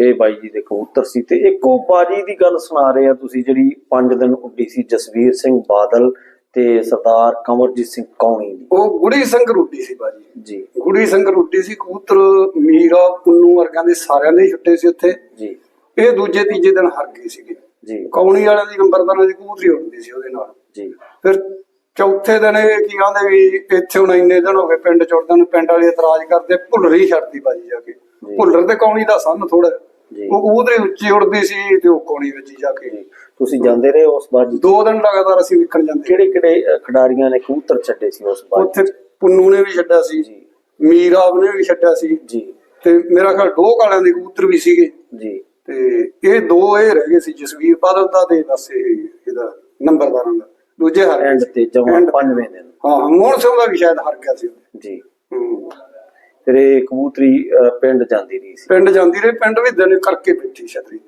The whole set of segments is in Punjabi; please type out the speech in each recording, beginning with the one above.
ਇਹ ਬਾਈ ਜੀ ਦੇ ਕਬੂਤਰ ਸੀ ਤੇ ਇੱਕੋ ਬਾਜੀ ਦੀ ਗੱਲ ਸੁਣਾ ਰਹੇ ਆ ਤੁਸੀਂ ਜਿਹੜੀ 5 ਦਿਨ ਉੱਡੀ ਸੀ ਜਸਵੀਰ ਸਿੰਘ ਬਾਦਲ ਤੇ ਸਰਦਾਰ ਕੰਵਰਜੀਤ ਸਿੰਘ ਕੌਣੀ ਦੀ। ਉਹ ਗੁੜੀ ਸਿੰਘ ਰੋਟੀ ਸੀ ਬਾਜੀ। ਜੀ। ਗੁੜੀ ਸਿੰਘ ਰੋਟੀ ਸੀ ਕਬੂਤਰ ਮੀਰਾ ਪੁੰਨੂ ਵਰਗਾਂ ਦੇ ਸਾਰਿਆਂ ਦੇ ਛੁੱਟੇ ਸੀ ਉੱਥੇ। ਜੀ। ਇਹ ਦੂਜੇ ਤੀਜੇ ਦਿਨ ਹਾਰ ਗਏ ਸੀਗੇ। ਜੀ। ਕੌਣੀ ਵਾਲਿਆਂ ਦੀ ਨੰਬਰਦਾਰਾਂ ਦੀ ਕਬੂਤਰੀ ਉੱਡਦੀ ਸੀ ਉਹਦੇ ਨਾਲ। ਜੀ। ਫਿਰ ਚੌਥੇ ਦਿਨ ਇਹ ਕੀ ਕਹਿੰਦੇ ਵੀ ਇੱਥੇ ਹੁਣ ਇੰਨੇ ਦਿਨ ਹੋ ਗਏ ਪਿੰਡ ਚੁੜਦਿਆਂ ਨੂੰ ਪਿੰਡ ਵਾਲੇ ਇਤਰਾਜ਼ ਕਰਦੇ ਭੁੱਲਰ ਹੀ ਛੱਡਦੀ ਬਾਜੀ ਜਾ ਕੇ। ਭੁੱਲਰ ਤੇ ਕੌਣੀ ਦਾ ਸੰਨ ਥੋੜਾ। ਉਹ ਕਬੂਤਰੀ ਉੱਚੀ ਉੱਡਦੀ ਸੀ ਤੇ ਉਹ ਕੌਣੀ ਵਿੱਚ ਜਾ ਕੇ ਤੁਸੀਂ ਜਾਂਦੇ ਰਹੇ ਉਸ ਬਾਜੀ ਦੋ ਦਿਨ ਲਗਾਤਾਰ ਅਸੀਂ ਵੇਖਣ ਜਾਂਦੇ ਕਿਹੜੇ ਕਿਹੜੇ ਖਿਡਾਰੀਆਂ ਨੇ ਕਬੂਤਰ ਛੱਡੇ ਸੀ ਉਸ ਬਾਜੀ ਉੱਥੇ ਪੁੰਨੂ ਨੇ ਵੀ ਛੱਡਿਆ ਸੀ ਜੀ। ਮੀਰਾਬ ਨੇ ਵੀ ਛੱਡਿਆ ਸੀ। ਜੀ। ਤੇ ਮੇਰਾ ਖਿਆਲ ਦੋ ਕਾਲਿਆਂ ਦੇ ਕਬੂਤਰ ਵੀ ਸੀਗੇ। ਜੀ। ਤੇ ਇਹ ਦੋ ਇਹ ਰਹਿ ਗਏ ਸੀ ਜਸਵੀਰ ਬਾਦਲ ਦਾ ਤੇ ਇਹ ਇਹਦਾ ਨੰਬਰਦਾਰਾਂ ਦਾ। ਦੂਜੇ ਹਾਰ ਐਂਡ। ਤੇ ਜਮਾ End- ਪੰਜਵੇਂ ਦਿਨ। ਹਾਂ ਮੋਹਨ ਸਿੰਘ ਦਾ ਵੀ ਸ਼ਾਇਦ ਹਾਰ ਗਿਆ ਸੀ। ਜੀ। ਫਿਰ ਇਹ ਕਬੂਤਰੀ ਪਿੰਡ ਜਾਂਦੀ ਰਹੀ ਸੀ ਪਿੰਡ ਜਾਂਦੀ ਰਹੀ ਪਿੰਡ ਵੀ ਦਿਨ ਕਰਕੇ ਬੈਠੀ ਛਤਰੀ।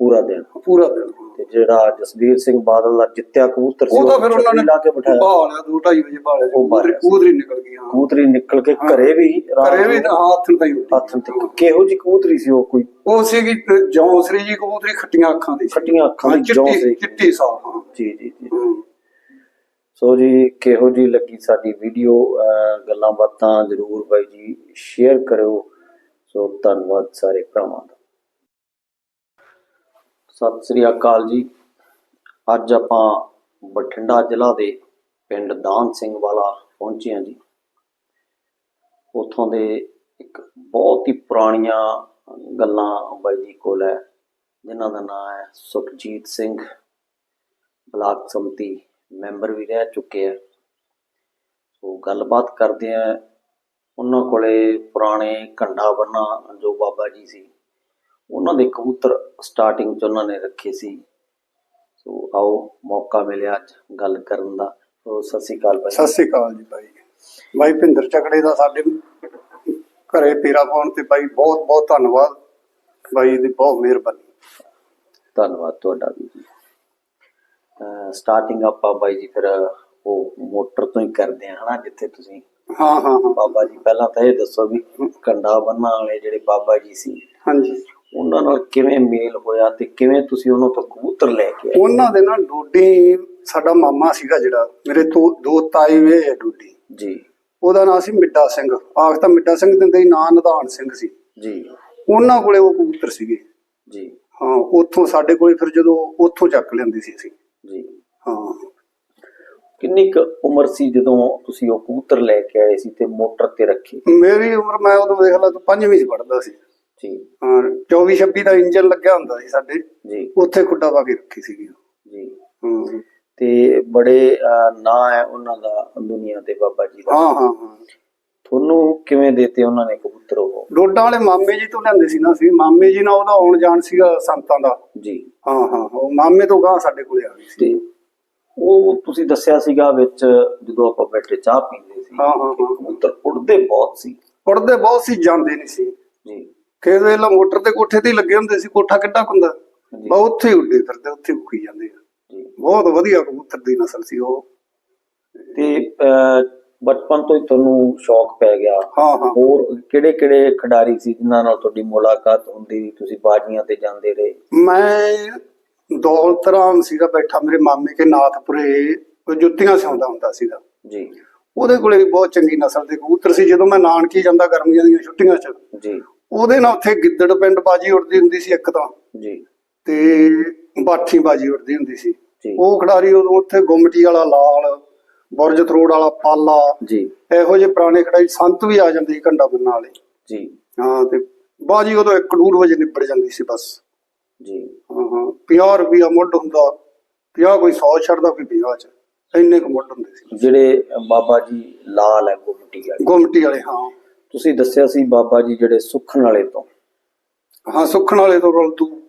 ਪੂਰਾ ਦਿਨ ਪੂਰਾ ਦਿਨ ਤੇ ਜਿਹੜਾ ਜਸਵੀਰ ਸਿੰਘ ਬਾਦਲ ਦਾ ਜਿੱਤਿਆ ਕਬੂਤਰ ਸੀ ਉਹ ਤਾਂ ਫਿਰ ਉਹਨਾਂ ਨੇ ਲਾ ਕੇ ਬਿਠਾਇਆ ਬਾਲਿਆ 2:30 ਵਜੇ ਬਾਲਿਆ। ਕੂਦਰੀ ਨਿਕਲ ਗਈ ਹਾਂ ਕਬੂਤਰੀ ਨਿਕਲ ਕੇ ਘਰੇ ਵੀ ਘਰੇ ਵੀ ਨੂੰ ਹੱਥ ਤਾਂ ਹੀ ਉੱਡੀ। ਹੱਥ ਤੇ ਕਿਹੋ ਜੀ ਕਬੂਤਰੀ ਸੀ ਉਹ ਕੋਈ ਉਹ ਸੀਗੀ ਜੌਂਸਰੀ ਜੀ ਕਬੂਤਰੀ ਖੱਟੀਆਂ ਅੱਖਾਂ ਦੀ। ਖੱਟੀਆਂ ਅੱਖਾਂ ਦੀ ਜੌਂ ਚਿੱਟੀ ਸੀ ਚਿੱਟੀ ਸਾਫ਼ ਹਾਂ ਜੀ ਜੀ ਜੀ। ਸੋ ਜੀ, ਕਿਹੋ ਜੀ ਲੱਗੀ ਸਾਡੀ ਵੀਡੀਓ ਗੱਲਾਂ ਬਾਤਾਂ ਜਰੂਰ ਬਾਈ ਜੀ ਸ਼ੇਅਰ ਕਰਿਓ। ਸੋ ਧੰਨਵਾਦ ਸਾਰੇ ਭਰਾਵਾਂ ਦਾ। ਸਤਿ ਸ੍ਰੀ ਅਕਾਲ ਜੀ। ਅੱਜ ਆਪਾਂ ਬਠਿੰਡਾ ਜ਼ਿਲ੍ਹਾ ਦੇ ਪਿੰਡ ਦਾਨ ਸਿੰਘ ਵਾਲਾ ਪਹੁੰਚੇ ਹਾਂ ਜੀ। ਉਥੋਂ ਦੇ ਇੱਕ ਬਹੁਤ ਹੀ ਪੁਰਾਣੀਆਂ ਗੱਲਾਂ ਬਾਈ ਜੀ ਕੋਲ ਹੈ, ਜਿਨ੍ਹਾਂ ਦਾ ਨਾਮ ਹੈ ਸੁਖਜੀਤ ਸਿੰਘ ਬਲਾਕ ਸੰਮਤੀ। ਮੈਂਬਰ ਵੀ ਰਹਿ ਚੁੱਕੇ ਆ। ਸੋ ਗੱਲਬਾਤ ਕਰਦੇ ਆ ਉਹਨਾਂ ਕੋਲੇ ਪੁਰਾਣੇ ਕੰਡਾ ਬੰਨਾ ਜੋ ਬਾਬਾ ਜੀ ਸੀ ਉਹਨਾਂ ਦੇ ਕਬੂਤਰ ਸਟਾਰਟਿੰਗ ਚ ਉਹਨਾਂ ਨੇ ਰੱਖੇ ਸੀ। ਸੋ ਆਓ ਮੌਕਾ ਮਿਲਿਆ ਅੱਜ ਗੱਲ ਕਰਨ ਦਾ। ਸੋ ਸਤਿ ਸ਼੍ਰੀ ਅਕਾਲ ਸਤਿ ਭਾਈ ਸ੍ਰੀ ਅਕਾਲ ਜੀ ਬਾਈ ਬਾਈ ਭਿੰਦਰ ਚੱਕੜੇ ਦਾ ਸਾਡੇ ਘਰੇ ਪੀਰਾ ਪਾਉਣ ਤੇ ਬਾਈ ਬਹੁਤ ਬਹੁਤ ਧੰਨਵਾਦ। ਬਾਈ ਦੀ ਬਹੁਤ ਮਿਹਰਬਾਨੀ। ਧੰਨਵਾਦ ਤੁਹਾਡਾ ਵੀ। ਸਟਾਰਟਿੰਗ ਆਪਾਂ ਬਾਈ ਜੀ ਫਿਰ ਉਹ ਮੋਟਰ ਤੋਂ ਹੀ ਕਰਦੇ ਆ ਹਨਾ ਜਿੱਥੇ ਤੁਸੀਂ ਹਾਂ ਹਾਂ ਹਾਂ। ਬਾਬਾ ਜੀ ਪਹਿਲਾਂ ਤਾਂ ਇਹ ਦੱਸੋ ਵੀ ਕੰਡਾ ਬੰਨ੍ਹਣ ਵਾਲੇ ਜਿਹੜੇ ਬਾਬਾ ਜੀ ਸੀ ਹਾਂਜੀ। ਉਹਨਾਂ ਨਾਲ ਕਿਵੇਂ ਮੇਲ ਹੋਇਆ ਤੇ ਕਿਵੇਂ ਤੁਸੀਂ ਉਹਨਾਂ ਤੋਂ ਕਬੂਤਰ ਲੈ ਕੇ ਆਏ? ਉਹਨਾਂ ਦੇ ਨਾਲ ਡੋਡੀ ਸਾਡਾ ਮਾਮਾ ਸੀਗਾ ਜਿਹੜਾ ਮੇਰੇ ਤੋਂ ਦੋ ਤਾਏ ਵੇ ਹੈ ਡੋਡੀ। ਜੀ। ਉਹਦਾ ਨਾਮ ਸੀ ਮਿੱਡਾ ਸਿੰਘ ਆਖ ਤਾਂ ਮਿੱਡਾ ਸਿੰਘ ਦਿੰਦੇ ਹੀ ਨਾਂ ਨਿਧਾਨ ਸਿੰਘ ਸੀ। ਜੀ। ਉਹਨਾਂ ਕੋਲੇ ਉਹ ਕਬੂਤਰ ਸੀਗੇ। ਜੀ। ਹਾਂ ਉੱਥੋਂ ਸਾਡੇ ਕੋਲੇ ਫਿਰ ਜਦੋਂ ਉੱਥੋਂ ਚੱਕ ਲੈਂਦੇ ਸੀ ਅਸੀਂ। ਜੀ ਹਾਂ। ਕਿੰਨੀ ਕੁ ਉਮਰ ਸੀ ਜਦੋਂ ਤੁਸੀਂ ਉਹ ਕਬੂਤਰ ਲੈ ਕੇ ਆਏ ਸੀ ਤੇ ਮੋਟਰ ਤੇ ਰੱਖੇ? ਮੇਰੀ ਉਮਰ ਮੈਂ ਉਦੋਂ ਦੇਖ ਲਾ ਤੂੰ ਪੰਜਵੀਂ ਚ ਪੜਦਾ ਸੀ। ਜੀ। ਹਾਂ 24 26 ਦਾ ਇੰਜਨ ਲੱਗਿਆ ਹੁੰਦਾ ਸੀ ਸਾਡੇ। ਜੀ। ਉੱਥੇ ਖੁੱਡਾ ਪਾ ਕੇ ਰੱਖੀ ਸੀਗੀ। ਜੀ। ਹਾਂ। ਤੇ ਬੜੇ ਨਾਂ ਹੈ ਉਹਨਾਂ ਦਾ ਦੁਨੀਆ ਤੇ ਬਾਬਾ ਜੀ ਦਾ। ਹਾਂ ਹਾਂ ਹਾਂ। ਤੁਹਾਨੂੰ ਕਿਵੇਂ ਦੇਤੇ ਉਹਨਾਂ ਨੇ ਕਬੂਤਰ ਉਹ? ਡੋਡਾ ਵਾਲੇ ਮਾਮੇ ਜੀ ਤੋਂ ਲੈਂਦੇ ਸੀ ਨਾ ਸੀ ਮਾਮੇ ਜੀ ਨਾਲ ਉਹਦਾ ਆਉਣ ਜਾਣ ਸੀਗਾ ਸੰਤਾਂ ਦਾ। ਜੀ। ਹਾਂ ਹਾਂ ਉਹ ਮਾਮੇ ਤੋਂ ਗਾਂ ਸਾਡੇ ਕੋਲੇ ਆ ਗਈ ਸੀ। ਤੇ ਉਹ ਤੁਸੀਂ ਦੱਸਿਆ ਸੀਗਾ ਵਿੱਚ ਜਦੋਂ ਆਪਾਂ ਬੈਠੇ ਚਾਹ ਪੀਂਦੇ ਸੀ ਹਾਂ ਹਾਂ ਹਾਂ। ਕਬੂਤਰ ਉੜਦੇ ਬਹੁਤ ਸੀ। ਪੜਦੇ ਬਹੁਤ ਸੀ ਜਾਂਦੇ ਨਹੀਂ ਸੀ। ਜੀ। ਖੇਤ ਵੇਲਾ ਮੋਟਰ ਤੇ ਕੋਠੇ ਤੇ ਹੀ ਲੱਗੇ ਹੁੰਦੇ ਸੀ ਕੋਠਾ ਕਿੱਡਾ ਹੁੰਦਾ। ਜੀ। ਬਾ ਉੱਥੇ ਹੀ ਉੱਡੇ ਫਿਰਦੇ ਉੱਥੇ ਹੀ ਉੱਕੀ ਜਾਂਦੇ ਆ। ਜੀ। ਬਹੁਤ ਵਧੀਆ ਕਬੂਤਰ ਦੀ ਨਸਲ ਸੀ ਉਹ। ਤੇ ਅਹ, ਬਚਪਨ ਤੋਂ ਹੀ ਤੁਹਾਨੂੰ ਸ਼ੌਕ ਪੈ ਗਿਆ। ਹਾਂ ਹਾਂ। ਹੋਰ ਕਿਹੜੇ ਕਿਹੜੇ ਖਿਡਾਰੀ ਸੀ ਜਿਨ੍ਹਾਂ ਨਾਲ ਤੁਹਾਡੀ ਮੁਲਾਕਾਤ ਹੁੰਦੀ ਸੀ ਤੁਸੀਂ ਬਾਜੀਆਂ ਤੇ ਜਾਂਦੇ ਰਹੇ? ਮੈਂ ਦੌਲਤ ਰਾਮ ਸੀਗਾ ਬੈਠਾ ਮੇਰੇ ਮਾਮੇ ਕੇ ਨਾਥਪੁਰੇ ਜੁੱਤੀਆਂ ਸਿਉਂਦਾ ਹੁੰਦਾ ਸੀਗਾ। ਜੀ। ਉਹਦੇ ਕੋਲੇ ਵੀ ਬਹੁਤ ਚੰਗੀ ਨਸਲ ਦੇ ਕਬੂਤਰ ਸੀ। ਜਦੋਂ ਮੈਂ ਨਾਨਕੀ ਜਾਂਦਾ ਗਰਮੀਆਂ ਦੀਆਂ ਛੁੱਟੀਆਂ 'ਚ ਜੀ। ਉਹਦੇ ਨਾਲ ਉੱਥੇ ਗਿੱਦੜ ਪਿੰਡ ਬਾਜੀ ਉੱਡਦੀ ਹੁੰਦੀ ਸੀ ਇੱਕ ਤਾਂ। ਜੀ। ਤੇ ਬਾਠੀ ਬਾਜੀ ਉੱਡਦੀ ਹੁੰਦੀ ਸੀ। ਉਹ ਖਿਡਾਰੀ ਉਦੋਂ ਉੱਥੇ ਗੁੰਮਟੀ ਵਾਲਾ ਲਾਲ ਬੁਰਜ ਥਰੋੜ ਵਾਲਾ ਪਾਲਾ। ਜੀ। ਇਹੋ ਜਿਹੇ ਪੁਰਾਣੇ ਖਿਡਾਰੀ ਸੰਤ ਵੀ ਆ ਜਾਂਦੇ ਸੀ ਕੰਡਾ ਬੰਨਾ ਵਾਲੇ। ਜੀ। ਹਾਂ ਤੇ ਬਾਜੀ ਉਦੋਂ 1 ਡੂਢ ਵਜੇ ਨਿਬੜ ਜਾਂਦੀ ਸੀ ਬਸ। ਜੀ। ਹਾਂ ਹਾਂ 50 ਰੁਪਿਆ ਮੁੱਢ ਹੁੰਦਾ। 50 ਕੋਈ 100 ਛੱਡਦਾ ਕੋਈ 50 ਚ। ਇੰਨੇ ਕੁ ਮੁੱਢ ਹੁੰਦੇ ਸੀ। ਜਿਹੜੇ ਬਾਬਾ ਜੀ ਲਾਲ ਹੈ ਗੁੱਮਟੀ ਵਾਲੇ। ਗੁੰਮਟੀ ਵਾਲੇ ਹਾਂ। ਤੁਸੀਂ ਦੱਸਿਆ ਸੀ ਬਾਬਾ ਜੀ ਜਿਹੜੇ ਸੁਖਣ ਵਾਲੇ ਤੋਂ। ਹਾਂ ਸੁੱਖਣ ਵਾਲੇ ਤੋਂ ਰੁਲਦੂ।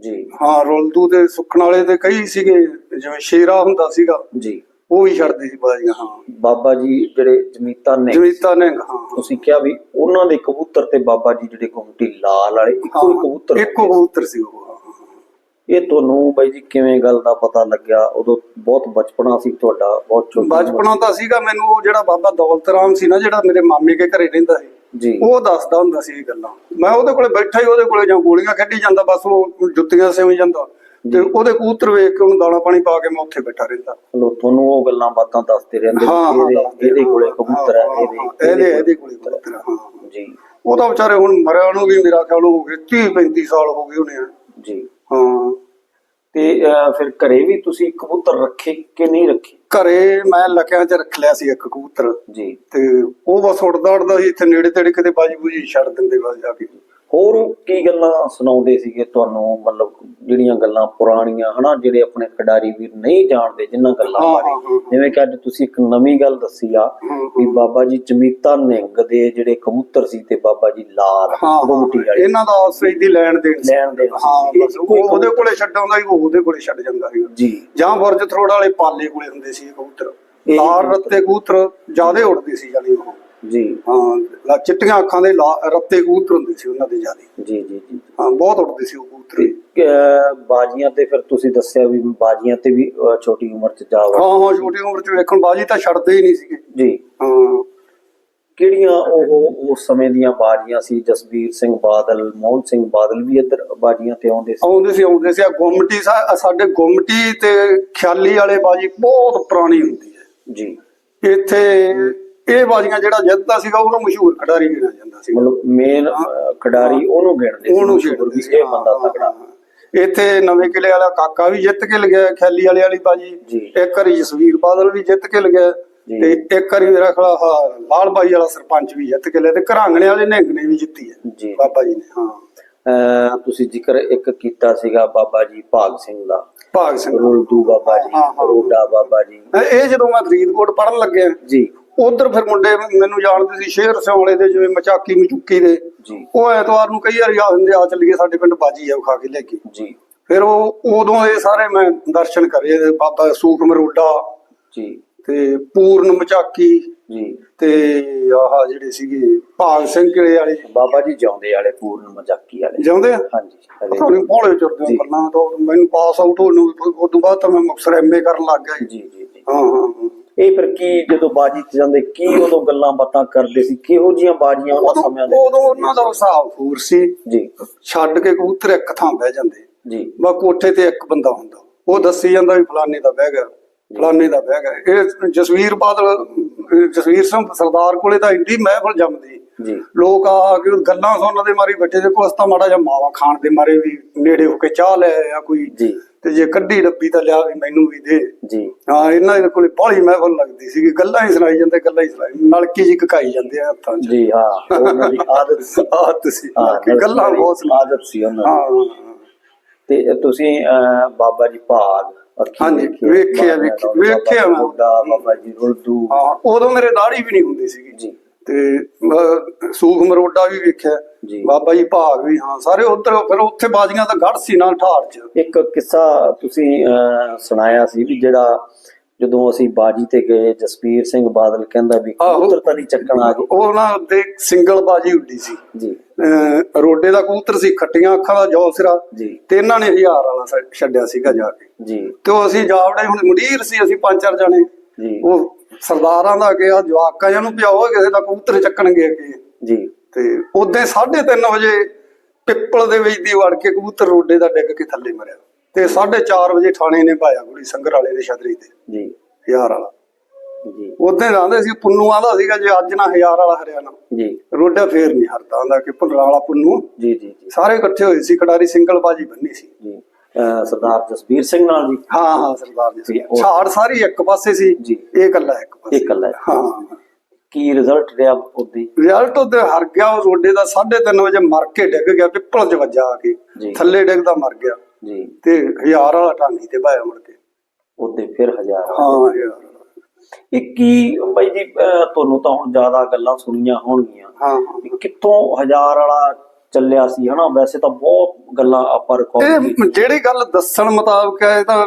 ਜੀ। ਹਾਂ ਰੁਲਦੂ ਤੇ ਸੁੱਖਣ ਵਾਲੇ ਤੇ ਕਈ ਸੀਗੇ ਜਿਵੇਂ ਸ਼ੇਰਾ ਹੁੰਦਾ ਸੀਗਾ। ਜੀ। ਉਹ ਵੀ ਛੱਡਦੇ ਸੀ ਬਾਜੀਆਂ ਹਾਂ। ਬਾਬਾ ਜੀ ਜਿਹੜੇ ਜਮੀਤਾ ਨੇ ਜਮੀਤਾ ਨੇ ਹਾਂ। ਤੁਸੀਂ ਕਿਹਾ ਵੀ ਉਹਨਾਂ ਦੇ ਕਬੂਤਰ ਤੇ ਬਾਬਾ ਜੀ ਜਿਹੜੇ ਗੁੰਮਟੀ ਲਾਲ ਵਾਲੇ ਇੱਕੋ ਹੀ ਕਬੂਤਰ ਇੱਕੋ ਕਬੂਤਰ ਸੀ ਉਹ। ਇਹ ਤੁਹਾਨੂੰ ਬਾਈ ਜੀ ਕਿਵੇਂ ਗੱਲ ਦਾ ਪਤਾ ਲੱਗਿਆ? ਉਦੋਂ ਬਹੁਤ ਬਚਪਨਾ ਸੀ ਤੁਹਾਡਾ ਬਹੁਤ ਛੋਟੀ ਬਚਪਨਾ ਤਾਂ ਸੀਗਾ ਮੈਨੂੰ ਉਹ ਜਿਹੜਾ ਬਾਬਾ ਦੌਲਤ ਰਾਮ ਸੀ ਨਾ ਜਿਹੜਾ ਮੇਰੇ ਮਾਮੇ ਕੇ ਘਰੇ ਰਹਿੰਦਾ ਸੀ ਜੀ। ਉਹ ਦੱਸਦਾ ਹੁੰਦਾ ਸੀ ਇਹ ਗੱਲਾਂ। ਮੈਂ ਉਹਦੇ ਕੋਲੇ ਬੈਠਾ ਹੀ ਉਹਦੇ ਕੋਲੇ ਜਾਂ ਗੋਲੀਆਂ ਖੇਡੀ ਜਾਂਦਾ ਬਸ ਉਹ ਜੁੱਤੀਆਂ ਸਿਉਂ ਜਾਂਦਾ। ਤੇ ਉਹਦੇ ਕਬੂਤਰ ਵੇਖ ਕੇ ਉਹਨੂੰ ਦਾਣਾ ਪਾਣੀ ਪਾ ਕੇ ਮੈਂ ਉੱਥੇ ਬੈਠਾ ਰਹਿੰਦਾ। ਚਲੋ ਤੁਹਾਨੂੰ ਉਹ ਗੱਲਾਂ ਬਾਤਾਂ ਦੱਸਦੇ ਰਹਿੰਦੇ ਇਹਦੇ- ਕੋਲੇ ਕਬੂਤਰ ਹੈ ਇਹਦੇ ਇਹਦੇ ਇਹਦੇ ਕੋਲੇ ਕਬੂਤਰ ਹੈ, ਹਾਂ। ਜੀ। ਉਹ ਤਾਂ ਵਿਚਾਰੇ ਹੁਣ ਮਰਿਆ ਨੂੰ ਵੀ ਮੇਰਾ ਖਿਆਲ ਹੋ ਗਏ 30 35 ਸਾਲ ਹੋ ਗਏ ਜੀ। ਹਾਂ। ਤੇ ਫਿਰ ਘਰੇ ਵੀ ਤੁਸੀਂ ਕਬੂਤਰ ਰੱਖੇ ਕਿ ਨਹੀਂ ਰੱਖੇ? ਘਰੇ ਮੈਂ ਲਕਿਆਂ 'ਚ ਰੱਖ ਲਿਆ ਸੀ ਇੱਕ ਕਬੂਤਰ। ਜੀ। ਤੇ ਉਹ ਬਸ ਉੱਡਦਾ ਉੱਡਦਾ ਸੀ ਇੱਥੇ ਨੇੜੇ ਤੇੜੇ ਕਿਤੇ ਬਾਜੀ ਬੂਜੀ ਛੱਡ ਦਿੰਦੇ ਬਸ ਜਾ ਕੇ। ਹੋਰ ਕੀ ਗੱਲਾਂ ਸੁਣਾਉਂਦੇ ਸੀਗੇ ਤੁਹਾਨੂੰ? ਮਤਲਬ ਜਿਹੜੀਆਂ ਗੱਲਾਂ ਪੁਰਾਣੀਆਂ ਹਨਾ ਜਿਹੜੇ ਆਪਣੇ ਖਿਡਾਰੀ ਵੀਰ ਨਹੀਂ ਜਾਣਦੇ ਜਿਨ੍ਹਾਂ ਗੱਲਾਂ ਬਾਰੇ। ਜਿਵੇਂ ਕਿ ਅੱਜ ਤੁਸੀਂ ਇੱਕ ਨਵੀਂ ਗੱਲ ਦੱਸੀ ਆ ਵੀ ਬਾਬਾ ਜੀ ਚਮੀਤਾ ਨਿੰਗ ਦੇ ਜਿਹੜੇ ਕਬੂਤਰ ਸੀ ਤੇ ਬਾਬਾ ਜੀ ਲਾਲ ਗੁੰਮਟੀ ਵਾਲੇ। ਇਹਨਾਂ ਦਾ ਆਪਸ ਦੀ ਲੈਣ ਦੇਣ। ਲੈਣ ਦੇਣ। ਹਾਂ ਉਹਦੇ ਕੋਲੇ ਛੱਡਾਉਂਦਾ ਸੀ ਉਹ ਉਹਦੇ ਕੋਲੇ ਛੱਡ ਜਾਂਦਾ ਸੀ ਜੀ। ਜਾਂ ਬੁਰਜ ਥਰੋੜ ਵਾਲੇ ਪਾਲੇ ਕੋਲੇ ਹੁੰਦੇ ਸੀ ਕਬੂਤਰ। ਲਾਲ ਰੱਤੇ ਕਬੂਤਰ ਜਿਆਦੇ ਉੱਡਦੇ ਸੀ ਜਾਨੀ ਉਹ। ਜੀ। ਹਾਂ ਲਾ- ਚਿੱਟੀਆਂ ਅੱਖਾਂ ਦੇ ਰੱਤੇ ਕਬੂਤਰ ਹੁੰਦੇ ਸੀ ਉਹਨਾਂ ਦੇ ਜਿਆਦੇ। ਜੀ ਜੀ ਜੀ। ਹਾਂ ਬਹੁਤ ਉੱਡਦੇ ਸੀ ਉਹ ਕਬੂਤਰ। ਬਾਜੀਆਂ ਤੇ ਫਿਰ ਤੁਸੀਂ ਦੱਸਿਆ ਵੀ ਬਾਜੀਆਂ ਤੇ ਵੀ ਛੋਟੀ ਉਮਰ ਚ ਜਾ ਹਾਂ ਹਾਂ ਛੋਟੀ ਉਮਰ 'ਚ ਵੇਖਣ ਬਾਜੀ ਤਾਂ ਛੱਡਦੇ ਹੀ ਨਹੀਂ ਸੀਗੇ। ਜੀ। ਹਾਂ। ਕਿਹੜੀਆਂ ਉਹ ਉਸ ਸਮੇਂ ਦੀਆਂ ਬਾਜੀਆਂ ਸੀ? ਜਸਬੀਰ ਸਿੰਘ ਬਾਦਲ ਮੋਹਨ ਸਿੰਘ ਬਾਦਲ ਵੀ ਇੱਧਰ ਬਾਜੀਆਂ ਤੇ ਆਉਂਦੇ ਸੀ? ਆਉਂਦੇ ਸੀ ਆਉਂਦੇ ਸੀ। ਆ ਗੁੰਮਟੀ ਸਾਡੇ ਗੁੰਮਟੀ ਤੇ ਖਿਆਲੀ ਵਾਲੇ ਬਾਜੀ ਬਹੁਤ ਪੁਰਾਣੀ ਹੁੰਦੀ ਹੈ। ਜੀ। ਇੱਥੇ ਇਹ ਬਾਜੀਆਂ ਜਿਹੜਾ ਜਿੱਤਦਾ ਸੀਗਾ ਉਹਨੂੰ ਮਸ਼ਹੂਰ ਖਿਡਾਰੀ ਗਿਣਿਆ ਜਾਂਦਾ ਸੀ ਮਤਲਬ ਮੇਨ ਖਿਡਾਰੀ ਉਹਨੂੰ ਗਿਣਦੇ ਸੀ ਉਹਨੂੰ ਮਸ਼ਹੂਰ ਵੀ ਇਹ ਬੰਦਾ ਤਕੜਾ। ਇੱਥੇ ਨਵੇਂ ਕਿਲੇ ਵਾਲਾ ਕਾਕਾ ਵੀ ਜਿੱਤ ਕੇ ਲਗਿਆ ਖਿਆਲੀ ਵਾਲੇ ਵਾਲੀ ਬਾਜੀ। ਇੱਕ ਵਾਰੀ ਜਸਵੀਰ ਬਾਦਲ ਵੀ ਜਿੱਤ ਕੇ ਲਗਿਆ। ਤੇ ਇੱਕ ਵਾਰੀ ਮੇਰਾ ਖਿਆਲ ਲਾਲ ਬਾਈ ਵਾਲਾ ਸਰਪੰਚ ਵੀ ਜਿੱਤ ਕੇ ਲਿਆ ਤੇ ਘਰਾਂਗਣੇ ਵਾਲੇ ਨਿਹੰਗ ਨੇ ਵੀ ਜਿੱਤੀ ਹੈ। ਬਾਬਾ ਜੀ ਨੇ ਹਾਂ। ਤੁਸੀਂ ਜ਼ਿਕਰ ਇੱਕ ਕੀਤਾ ਸੀਗਾ ਬਾਬਾ ਜੀ ਭਾਗ ਸਿੰਘ ਦਾ। ਭਾਗ ਸਿੰਘ ਰੁਲਦੂ ਬਾਬਾ ਜੀ। ਰੋਡਾ ਬਾਬਾ ਜੀ। ਇਹ ਜਦੋਂ ਮੈਂ ਫਰੀਦਕੋਟ ਪੜਨ ਲੱਗਿਆ ਜੀ। ਉਧਰ ਫਿਰ ਮੁੰਡੇ ਮੈਨੂੰ ਜਾਣਦੇ ਸੀ ਸ਼ੇਰ ਸਿਆਲੇ ਦੇ ਜਿਵੇਂ ਮਚਾਕੀ ਮਚੁੱਕੀ ਦੇ। ਉਹ ਐਤਵਾਰ ਨੂੰ ਕਈ ਵਾਰੀ ਦਿੰਦੇ ਆ ਚੱਲੀਏ ਸਾਡੇ ਪਿੰਡ ਬਾਜੀ ਆ ਖਾ ਕੇ ਲੈ ਕੇ। ਜੀ। ਫਿਰ ਉਹ ਉਦੋਂ ਇਹ ਸਾਰੇ ਮੈਂ ਦਰਸ਼ਨ ਕਰੇ ਬਾਬਾ ਸੂਖ ਮਰੋਡਾ ਜੀ। ਤੇ ਪੂਰਨ ਮਚਾਕੀ ਜੀ। ਤੇ ਆਹ ਜਿਹੜੇ ਸੀਗੇ ਭਾਗ ਸਿੰਘ ਕਿਲੇ ਵਾਲੇ। ਬਾਬਾ ਜੀ ਜਿਉਂਦੇ ਵਾਲੇ ਪੂਰਨ ਮਜ਼ਾਕੀ ਵਾਲੇ। ਆ ਹਾਂਜੀ ਨਹੀਂ ਭੋਲੇ ਚੁਰਦੇ। ਗੱਲਾਂ ਤੋਂ ਮੈਨੂੰ ਪਾਸ ਆਊਟ ਹੋਣ ਨੂੰ ਉਸ ਤੋਂ ਬਾਅਦ ਤਾਂ ਮੈਂ ਮੁਕਸਰ ਐਮਏ ਕਰਨ ਲੱਗ ਗਿਆ ਜੀ। ਜੀ ਹਾਂ ਹਾਂ। ਇਹ ਫਿਰ ਕੀ ਜਦੋਂ ਬਾਜੀ ਚ ਜਾਂਦੇ ਕੀ ਉਦੋਂ ਗੱਲਾਂ ਬਾਤਾਂ ਕਰਦੇ ਸੀ ਕਿਹੋ ਜੀਆਂ ਬਾਜੀਆਂ ਉਹਨਾਂ ਸਮਿਆਂ ਦੇ ਉਦੋਂ ਉਹਨਾਂ ਦਾ ਹਿਸਾਬ ਹੋਰ ਸੀ। ਜੀ। ਛੱਡ ਕੇ ਕਬੂਤਰ ਇੱਕ ਥਾਂ ਬਹਿ ਜਾਂਦੇ। ਜੀ। ਬਾ ਕੋਠੇ ਤੇ ਇੱਕ ਬੰਦਾ ਹੁੰਦਾ। ਉਹ ਦੱਸੀ ਜਾਂਦਾ ਵੀ ਫਲਾਣੇ ਦਾ ਬਹਿ ਗਿਆ ਫਲਾਣੇ ਦਾ ਬਹਿ ਗਿਆ। ਇਹ ਜਸਵੀਰ ਬਾਦਲ ਜਸਵੀਰ ਸਿੰਘ ਸਰਦਾਰ ਕੋਲੇ ਤਾਂ ਇੰਡੀ ਮਹਿਫਲ ਜੰਮਦੀ। ਜੀ। ਲੋਕ ਆ ਕੇ ਗੱਲਾਂ ਸੁਣਨ ਦੇ ਮਾਰੀ ਬੱਚੇ ਦੇ ਕੋਲ ਤਾਂ ਮਾੜਾ ਜਿਹਾ ਮਾਵਾ ਖਾਣ ਦੇ ਮਾਰੇ ਵੀ ਨੇੜੇ ਹੋ ਕੇ ਚਾਹ ਲੈ ਆ ਕੋਈ। ਜੀ। ਤੇ ਜੇ ਕੱਢੀ ਡੱਬੀ ਤਾਂ ਲਿਆ ਵੀ ਮੈਨੂੰ ਵੀ ਦੇ। ਜੀ। ਹਾਂ ਇਹਨਾਂ ਦੇ ਕੋਲੇ ਬਾਹਲੀ ਮਹਿਫਲ ਲੱਗਦੀ ਸੀ ਗੱਲਾਂ ਹੀ ਸੁਣਾਈ ਜਾਂਦੇ ਗੱਲਾਂ ਹੀ ਸੁਣਾਈ। ਨਲਕੀ ਜੀ ਕਕਾਈ ਜਾਂਦੇ ਆ ਹੱਥਾਂ 'ਚ। ਜੀ ਹਾਂ ਉਹਨਾਂ ਦੀ ਆਦਤ ਸੀ। ਆਦਤ ਸੀ। ਹਾਂ ਕਿ ਗੱਲਾਂ ਬਹੁਤ ਆਦਤ ਸੀ ਉਹਨਾਂ ਦੀ। ਹਾਂ। ਤੇ ਤੁਸੀਂ ਬਾਬਾ ਜੀ ਭਾਗ ਹਾਂਜੀ, ਵੇਖਿਆ, ਵੇਖਿਆ, ਮੈਂ। ਬਾਬਾ ਜੀ ਰੁਲਦੂ ਹਾਂ ਉਦੋਂ ਮੇਰੇ ਦਾੜੀ ਵੀ ਨਹੀਂ ਹੁੰਦੀ ਸੀਗੀ। ਜੀ। ਤੇ ਸੂਖ ਮਰੋਡਾ ਵੀ ਵੇਖਿਆ। ਬਾਬਾ ਜੀ ਭਾਗ ਵੀ ਹਾਂ ਸਾਰੇ ਉਧਰ ਫਿਰ ਉੱਥੇ ਬਾਜ਼ੀਆਂ ਦਾ ਗੜ ਸੀ ਨਾਲ ਠਾੜ ਚ। ਇੱਕ ਕਿੱਸਾ ਤੁਸੀਂ ਸੁਣਾਇਆ ਸੀ ਵੀ ਜਿਹੜਾ ਜਦੋਂ ਅਸੀਂ ਬਾਜੀ ਤੇ ਗਏ ਜਸਪੀਰ ਸਿੰਘ ਬਾਦਲ ਕਹਿੰਦਾ ਵੀ। ਕਬੂਤਰ ਤਾਂ ਨਹੀਂ ਚੱਕਣ ਆ ਗਏ। ਉਹ ਨਾ ਤੇ ਸਿੰਗਲ ਬਾਜੀ ਉੱਡੀ ਸੀ। ਜੀ। ਰੋਡੇ ਦਾ ਕਬੂਤਰ ਸੀ ਖੱਟੀਆਂ ਅੱਖਾਂ ਦਾ ਜੌ ਸਿਰਾ ਜੀ। ਤੇ ਇਹਨਾਂ ਨੇ ਹਜ਼ਾਰ ਵਾਲਾ ਛੱਡਿਆ ਸੀਗਾ ਜਾ ਕੇ। ਜੀ। ਤੇ ਉਹ ਅਸੀਂ ਜਾਵੜੇ ਹੁਣ ਮੁਡੀਰ ਸੀ ਅਸੀਂ ਪੰਜ ਚਾਰ ਜਾਣੇ। ਜੀ। ਉਹ ਸਰਦਾਰਾਂ ਦਾ ਕਿ ਆ ਜਵਾਕਾਂ ਨੂੰ ਪਿਆਓ ਕਿਸੇ ਦਾ ਕਬੂਤਰ ਚੱਕਣਗੇ ਅੱਗੇ। ਜੀ। ਤੇ ਉਦੋਂ 3:30 ਵਜੇ ਪਿੱਪਲ ਦੇ ਵਿੱਚ ਦੀ ਵੜ ਕੇ ਕਬੂਤਰ ਰੋਡੇ ਦਾ ਡਿੱਗ ਕੇ ਥੱਲੇ ਮਰਿਆ। ਤੇ 4:30 ਵਜੇ ਥਾਣੇ ਨੇ ਪਾਇਆ ਕੁੜੀ ਸੰਗਰ ਵਾਲੇ ਦੇ ਛਤਰੀ ਤੇ। ਜੀ। ਹਜ਼ਾਰ ਵਾਲਾ। ਜੀ। ਉਦੋਂ ਆਂਦੇ ਸੀ ਪੁੰਨੂ ਆਂਦਾ ਸੀਗਾ ਜੇ ਅੱਜ ਨਾ ਹਜ਼ਾਰ ਵਾਲਾ ਹਰਿਆਣਾ। ਜੀ। ਰੋਡਾ ਫੇਰ ਨਹੀਂ ਹਰਦਾ ਆਂਦਾ ਕਿ ਭੁੱਲਰਾਂ ਵਾਲਾ ਪੁੰਨੂ। ਜੀ ਜੀ ਜੀ। ਸਾਰੇ ਇਕੱਠੇ ਹੋਏ ਸੀ ਖਿਡਾਰੀ ਸਿੰਗਲ ਬਾਜੀ ਬੰਨੀ ਸੀ। ਜੀ। ਸਰਦਾਰ ਜਸਪੀਰ ਸਿੰਘ ਨਾਲ ਜੀ? ਹਾਂ ਹਾਂ ਸਰਦਾਰ ਜੀ। ਛਾੜ ਸਾਰੀ ਇੱਕ ਪਾਸੇ ਸੀ ਜੀ। ਇਹ ਇਕੱਲਾ ਇੱਕ ਪਾਸੇ। ਇਹ ਕੱਲਾ ਹਾਂ। ਕੀ ਰਿਜ਼ਲਟ ਰਿਹਾ ਉਹਦੀ? ਰਿਜ਼ਲਟ ਉਹਦੇ ਹਰ ਗਿਆ ਉਹ ਰੋਡੇ ਦਾ 3:30 ਵਜੇ ਮਰ ਕੇ ਡਿੱਗ ਗਿਆ ਪਿੱਪਲ 'ਚ ਵੱਜਾ ਆ ਕੇ। ਥੱਲੇ ਡਿੱਗਦਾ ਮਰ ਗਿਆ। ਜੀ। ਤੇ ਹਜ਼ਾਰ ਵਾਲਾ ਟਾਂਗੀ ਤੇ ਭਾਇਆ ਮੁੜ ਕੇ। ਉਹਦੇ ਫਿਰ ਹਜ਼ਾਰ ਹਾਂ ਹਜ਼ਾਰ ਵਾਲਾ। ਇਹ ਕੀ ਬਾਈ ਜੀ ਤੁਹਾਨੂੰ ਤਾਂ ਹੁਣ ਜ਼ਿਆਦਾ ਗੱਲਾਂ ਸੁਣੀਆਂ ਹੋਣਗੀਆਂ। ਹਾਂ ਕਿੱਥੋਂ ਹਜ਼ਾਰ ਵਾਲਾ ਚੱਲਿਆ ਸੀ ਹਨਾ? ਵੈਸੇ ਤਾਂ ਬਹੁਤ ਗੱਲਾਂ ਆਪਾਂ ਰਿਕਾਰਡ ਇਹ ਜਿਹੜੀ ਗੱਲ ਦੱਸਣ ਮੁਤਾਬਕ ਹੈ ਇਹ ਤਾਂ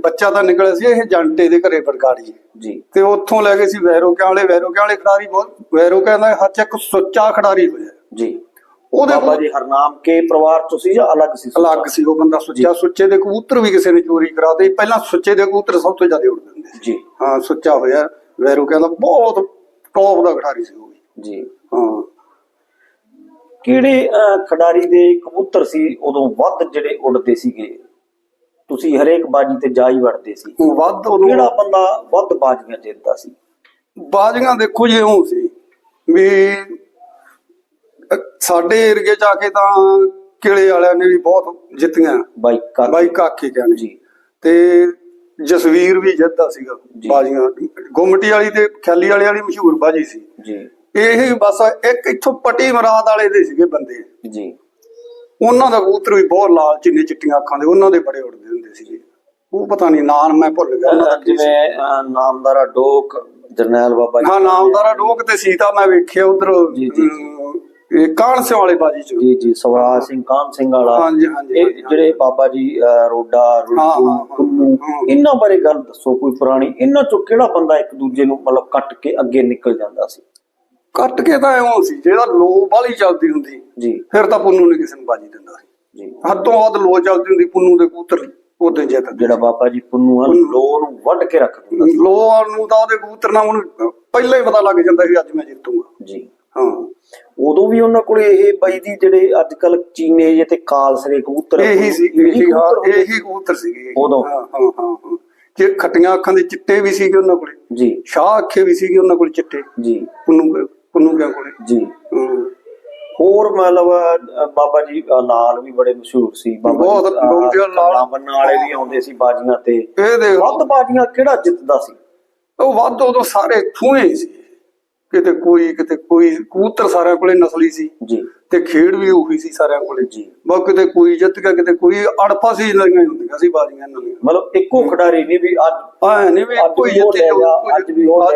ਬੱਚਾ ਤਾਂ ਨਿਕਲਿਆ ਸੀ ਇਹ ਜੰਟੇ ਦੇ ਘਰੇ ਬਰਗਾੜੀ ਜੀ। ਤੇ ਉੱਥੋਂ ਲੈ ਗਏ ਸੀ ਵੈਰੋਕਿਆਂ ਵਾਲੇ ਵੈਰੋਕਿਆਂ ਵਾਲੇ ਖਿਡਾਰੀ ਬਹੁਤ ਵੈਰੋਕਿਆਂ ਦਾ ਹੱਥ ਇੱਕ ਸੁੱਚਾ ਖਿਡਾਰੀ ਹੋਇਆ। ਜੀ। ਉਹਦੇ ਬਾਬਾ ਜੀ ਹਰਨਾਮ ਕੇ ਪਰਿਵਾਰ ਤੋਂ ਸੀ ਜਾਂ ਅਲੱਗ ਸੀ ਅਲੱਗ ਸੀ ਉਹ ਬੰਦਾ ਸੁੱਚਾ ਸੁੱਚੇ ਦੇ ਕਬੂਤਰ ਵੀ ਕਿਸੇ ਨੇ ਚੋਰੀ ਕਰਾਤੇ। ਪਹਿਲਾਂ ਸੁੱਚੇ ਦੇ ਕਬੂਤਰ ਸਭ ਤੋਂ ਜ਼ਿਆਦਾ ਉੱਡਦੇ ਹੁੰਦੇ ਜੀ। ਹਾਂ ਸੁੱਚਾ ਹੋਇਆ ਵੈਰੋਕਿਆਂ ਦਾ ਬਹੁਤ ਟੌਪ ਦਾ ਖਿਡਾਰੀ ਸੀ ਉਹ ਜੀ। ਹਾਂ। ਕਿਹੜੇ ਖਿਡਾਰੀ ਦੇ ਕਬੂਤਰ ਸੀ ਉਦੋਂ ਵੱਧ ਜਿਹੜੇ ਉੱਡਦੇ ਸੀਗੇ? ਤੁਸੀਂ ਹਰੇਕ ਬਾਜੀ ਤੇ ਜਾ ਹੀ ਵੜਦੇ ਸੀ। ਵੱਧ ਉਦੋਂ ਕਿਹੜਾ ਬੰਦਾ ਵੱਧ ਬਾਜੀਆਂ ਜਿੱਤਦਾ ਸੀ? ਬਾਜ਼ੀਆਂ ਦੇਖੋ ਜੀ ਉਹ ਸੀ ਵੀ ਸਾਡੇ ਏਰੀਏ ਚ ਆ ਕੇ ਤਾਂ ਕਿਲੇ ਵਾਲਿਆਂ ਨੇ ਵੀ ਬਹੁਤ ਜਿੱਤੀਆਂ। ਬਾਈ ਕਰ ਬਾਈ ਕਾਕੇ ਕਹਿੰਦੇ। ਜੀ। ਤੇ ਜਸਵੀਰ ਵੀ ਜਿੱਤਦਾ ਸੀਗਾ। ਬਾਜ਼ੀਆਂ ਗੁੰਮਟੀ ਵਾਲੀ ਤੇ ਖਿਆਲੀ ਵਾਲੀ ਵਾਲੀ ਮਸ਼ਹੂਰ ਬਾਜੀ ਸੀ। ਜੀ। ਇਹ ਬਸ ਇੱਕ ਇੱਥੋਂ ਪੱਟੀ ਮਰਾਦ ਵਾਲੇ ਦੇ ਸੀਗੇ ਬੰਦੇ। ਜੀ। ਉਹਨਾਂ ਦਾ ਕਬੂਤਰ ਵੀ ਬਹੁਤ ਲਾਲ ਚਿੰਨੇ ਚਿੱਟੀਆਂ ਅੱਖਾਂ ਦੇ ਉਹਨਾਂ ਦੇ ਬੜੇ ਉੱਡਦੇ ਹੁੰਦੇ ਸੀਗੇ। ਉਹ ਪਤਾ ਨਹੀਂ ਨਾਮ ਮੈਂ ਭੁੱਲ ਗਿਆ। ਉਹਨਾਂ ਦਾ। ਜਿਵੇਂ ਨਾਮਦਾਰਾ ਡੋਕ ਜਰਨੈਲ ਬਾਬਾ ਜੀ ਹਾਂ ਨਾਮਦਾਰਾ ਡੋਕ ਤੇ ਸੀਤਾ ਮੈਂ ਵੇਖਿਆ ਉਧਰ ਜੀ, ਜੀ, ਇਹ ਕਾਂਸੇ ਵਾਲੇ ਬਾਜੀ ਚ। ਜੀ ਜੀ ਸਵਰਾਜ ਸਿੰਘ ਕਾਨ ਸਿੰਘ ਵਾਲਾ। ਹਾਂਜੀ ਜਿਹੜੇ ਬਾਬਾ ਜੀ ਰੋਡਾ ਹਾਂ। ਇਹਨਾਂ ਬਾਰੇ ਗੱਲ ਦੱਸੋ ਕੋਈ ਪੁਰਾਣੀ। ਇਹਨਾਂ ਚੋਂ ਕਿਹੜਾ ਬੰਦਾ ਇੱਕ ਦੂਜੇ ਨੂੰ ਮਤਲਬ ਕੱਟ ਕੇ ਅੱਗੇ ਨਿਕਲ ਜਾਂਦਾ ਸੀ? ਕੱਟ ਕੇ ਤਾਂ ਐਵੇਂ ਸੀ ਜਿਹੜਾ ਲੋ ਬਾਲੀ ਚੱਲਦੀ ਹੁੰਦੀ। ਜੀ। ਫਿਰ ਤਾਂ ਪੁੰਨੂ ਨੇ ਕਿਸੇ ਨੂੰ ਬਾਜੀ ਦਿੰਦਾ ਸੀ। ਜੀ। ਹੱਦੋਂ ਵੱਧ ਲੋ ਚੱਲਦੀ ਹੁੰਦੀ ਪੁੰਨੂ ਦੇ ਕਬੂਤਰ ਉਹਦੇ ਜਿੱਤ ਜਿਹੜਾ ਬਾਬਾ ਜੀ ਪੁੰਨੂ ਆ। ਲੋ ਨੂੰ ਵੱਢ ਕੇ ਰੱਖ ਦਿੰਦਾ। ਲੋ ਨੂੰ ਤਾਂ ਉਹਦੇ ਕਬੂਤਰ ਨਾਲ ਉਹਨੂੰ ਪਹਿਲਾਂ ਹੀ ਪਤਾ ਲੱਗ ਜਾਂਦਾ ਸੀ ਅੱਜ ਮੈਂ ਜਿੱਤੂਗਾ। ਜੀ। ਹਾਂ। ਉਦੋਂ ਵੀ ਉਹਨਾਂ ਕੋਲੇ ਇਹ ਬਾਈ ਦੀ ਜਿਹੜੇ ਅੱਜ ਕੱਲ ਚੀਨੇ ਜੇ ਤੇ ਕਾਲਸਰੇ ਕਬੂਤਰ ਇਹੀ ਸੀ ਇਹੀ ਹਾਂ ਇਹੀ ਕਬੂਤਰ ਸੀਗੇ ਉਦੋਂ। ਹਾਂ ਹਾਂ ਹਾਂ ਹਾਂ। ਕਿ ਖੱਟੀਆਂ ਅੱਖਾਂ ਦੇ ਚਿੱਟੇ ਵੀ ਸੀਗੇ ਉਹਨਾਂ ਕੋਲੇ ਜੀ। ਸ਼ਾਹ ਅੱਖੇ ਵੀ ਸੀਗੇ ਉਹਨਾਂ ਕੋਲੇ ਚਿੱਟੇ। ਜੀ। ਪੁੰਨੂ ਪੁੰਨੂ ਕਿਆਂ ਕੋਲੇ? ਜੀ। ਹੋਰ ਮਤਲਬ ਬਾਬਾ ਜੀ ਅਹ, ਲਾਲ ਵੀ ਬੜੇ ਮਸ਼ਹੂਰ ਸੀ। ਬਾਬਾ ਬਹੁਤ ਜੀ, ਅਹ, ਬਹੁਤ ਲਾਲ। ਕੰਨਾਂ ਬੰਨਣ ਵਾਲੇ ਵੀ ਆਉਂਦੇ ਸੀ ਬਾਜੀਆਂ ਤੇ। ਇਹ ਦੇਖ ਲਓ, ਵੱਧ ਬਾਜੀਆਂ ਕਿਹੜਾ ਜਿੱਤਦਾ ਸੀ? ਉਹ ਵੱਧ ਉਦੋਂ ਸਾਰੇ ਥੂਏ ਸੀ। ਕਿਤੇ ਕੋਈ ਕਿਤੇ ਕੋਈ ਕਬੂਤਰ ਸਾਰਿਆਂ ਕੋਲੇ ਨਸਲੀ ਸੀ। ਜੀ। ਤੇ ਖੇਡ ਵੀ ਉਹੀ ਸੀ ਸਾਰਿਆਂ ਕੋਲੇ। ਜੀ। ਬਾ ਕਿਤੇ ਕੋਈ ਜਿੱਤ ਗਿਆ ਕਿਤੇ ਕੋਈ ਅੜਫਾ ਸੀ ਲੱਗੀਆਂ ਹੁੰਦੀਆਂ ਸੀ ਬਾਜ਼ੀਆਂ ਇਹਨਾਂ ਦੀਆਂ। ਮਤਲਬ ਇੱਕੋ ਖਿਡਾਰੀ ਨਹੀਂ ਵੀ ਅੱਜ ਆਏ ਨਹੀਂ ਵੀ ਕੋਈ ਜਿੱਤੇ ਅੱਜ ਵੀ ਉਹ। ਹਾਂ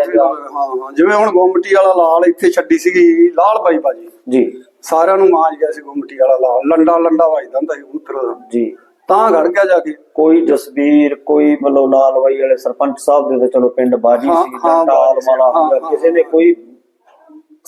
ਹਾਂ। ਜਿਵੇਂ ਹੁਣ ਗੁੰਮਟੀ ਵਾਲਾ ਲਾਲ ਇੱਥੇ ਛੱਡੀ ਸੀਗੀ ਲਾਲ ਬਾਈ ਬਾਜੀ। ਜੀ। ਸਾਰਿਆਂ ਨੂੰ ਮਾਂਜ ਗਿਆ ਸੀ ਗੁੰਮਟੀ ਵਾਲਾ ਲਾਲ। ਲੰਡਾ ਲੰਡਾ ਵੱਜਦਾ ਹੁੰਦਾ ਸੀ ਕਬੂਤਰ ਦਾ। ਜੀ। ਤਾਂ ਘੜ ਗਿਆ ਜਾ ਕੇ। ਕੋਈ ਜਸਵੀਰ ਕੋਈ ਮਤਲਬ ਲਾਲਵਾਈ ਵਾਲੇ ਸਰਪੰਚ ਸਾਹਿਬ ਦੇ ਚਲੋ ਪਿੰਡ ਬਾਜੀ ਹਾਂ, ਸੀ ਹਾਂ, ਟਾਲ ਮਾਲਾ ਹਾਂ, ਹਾਂ, ਕਿਸੇ ਨੇ ਕੋਈ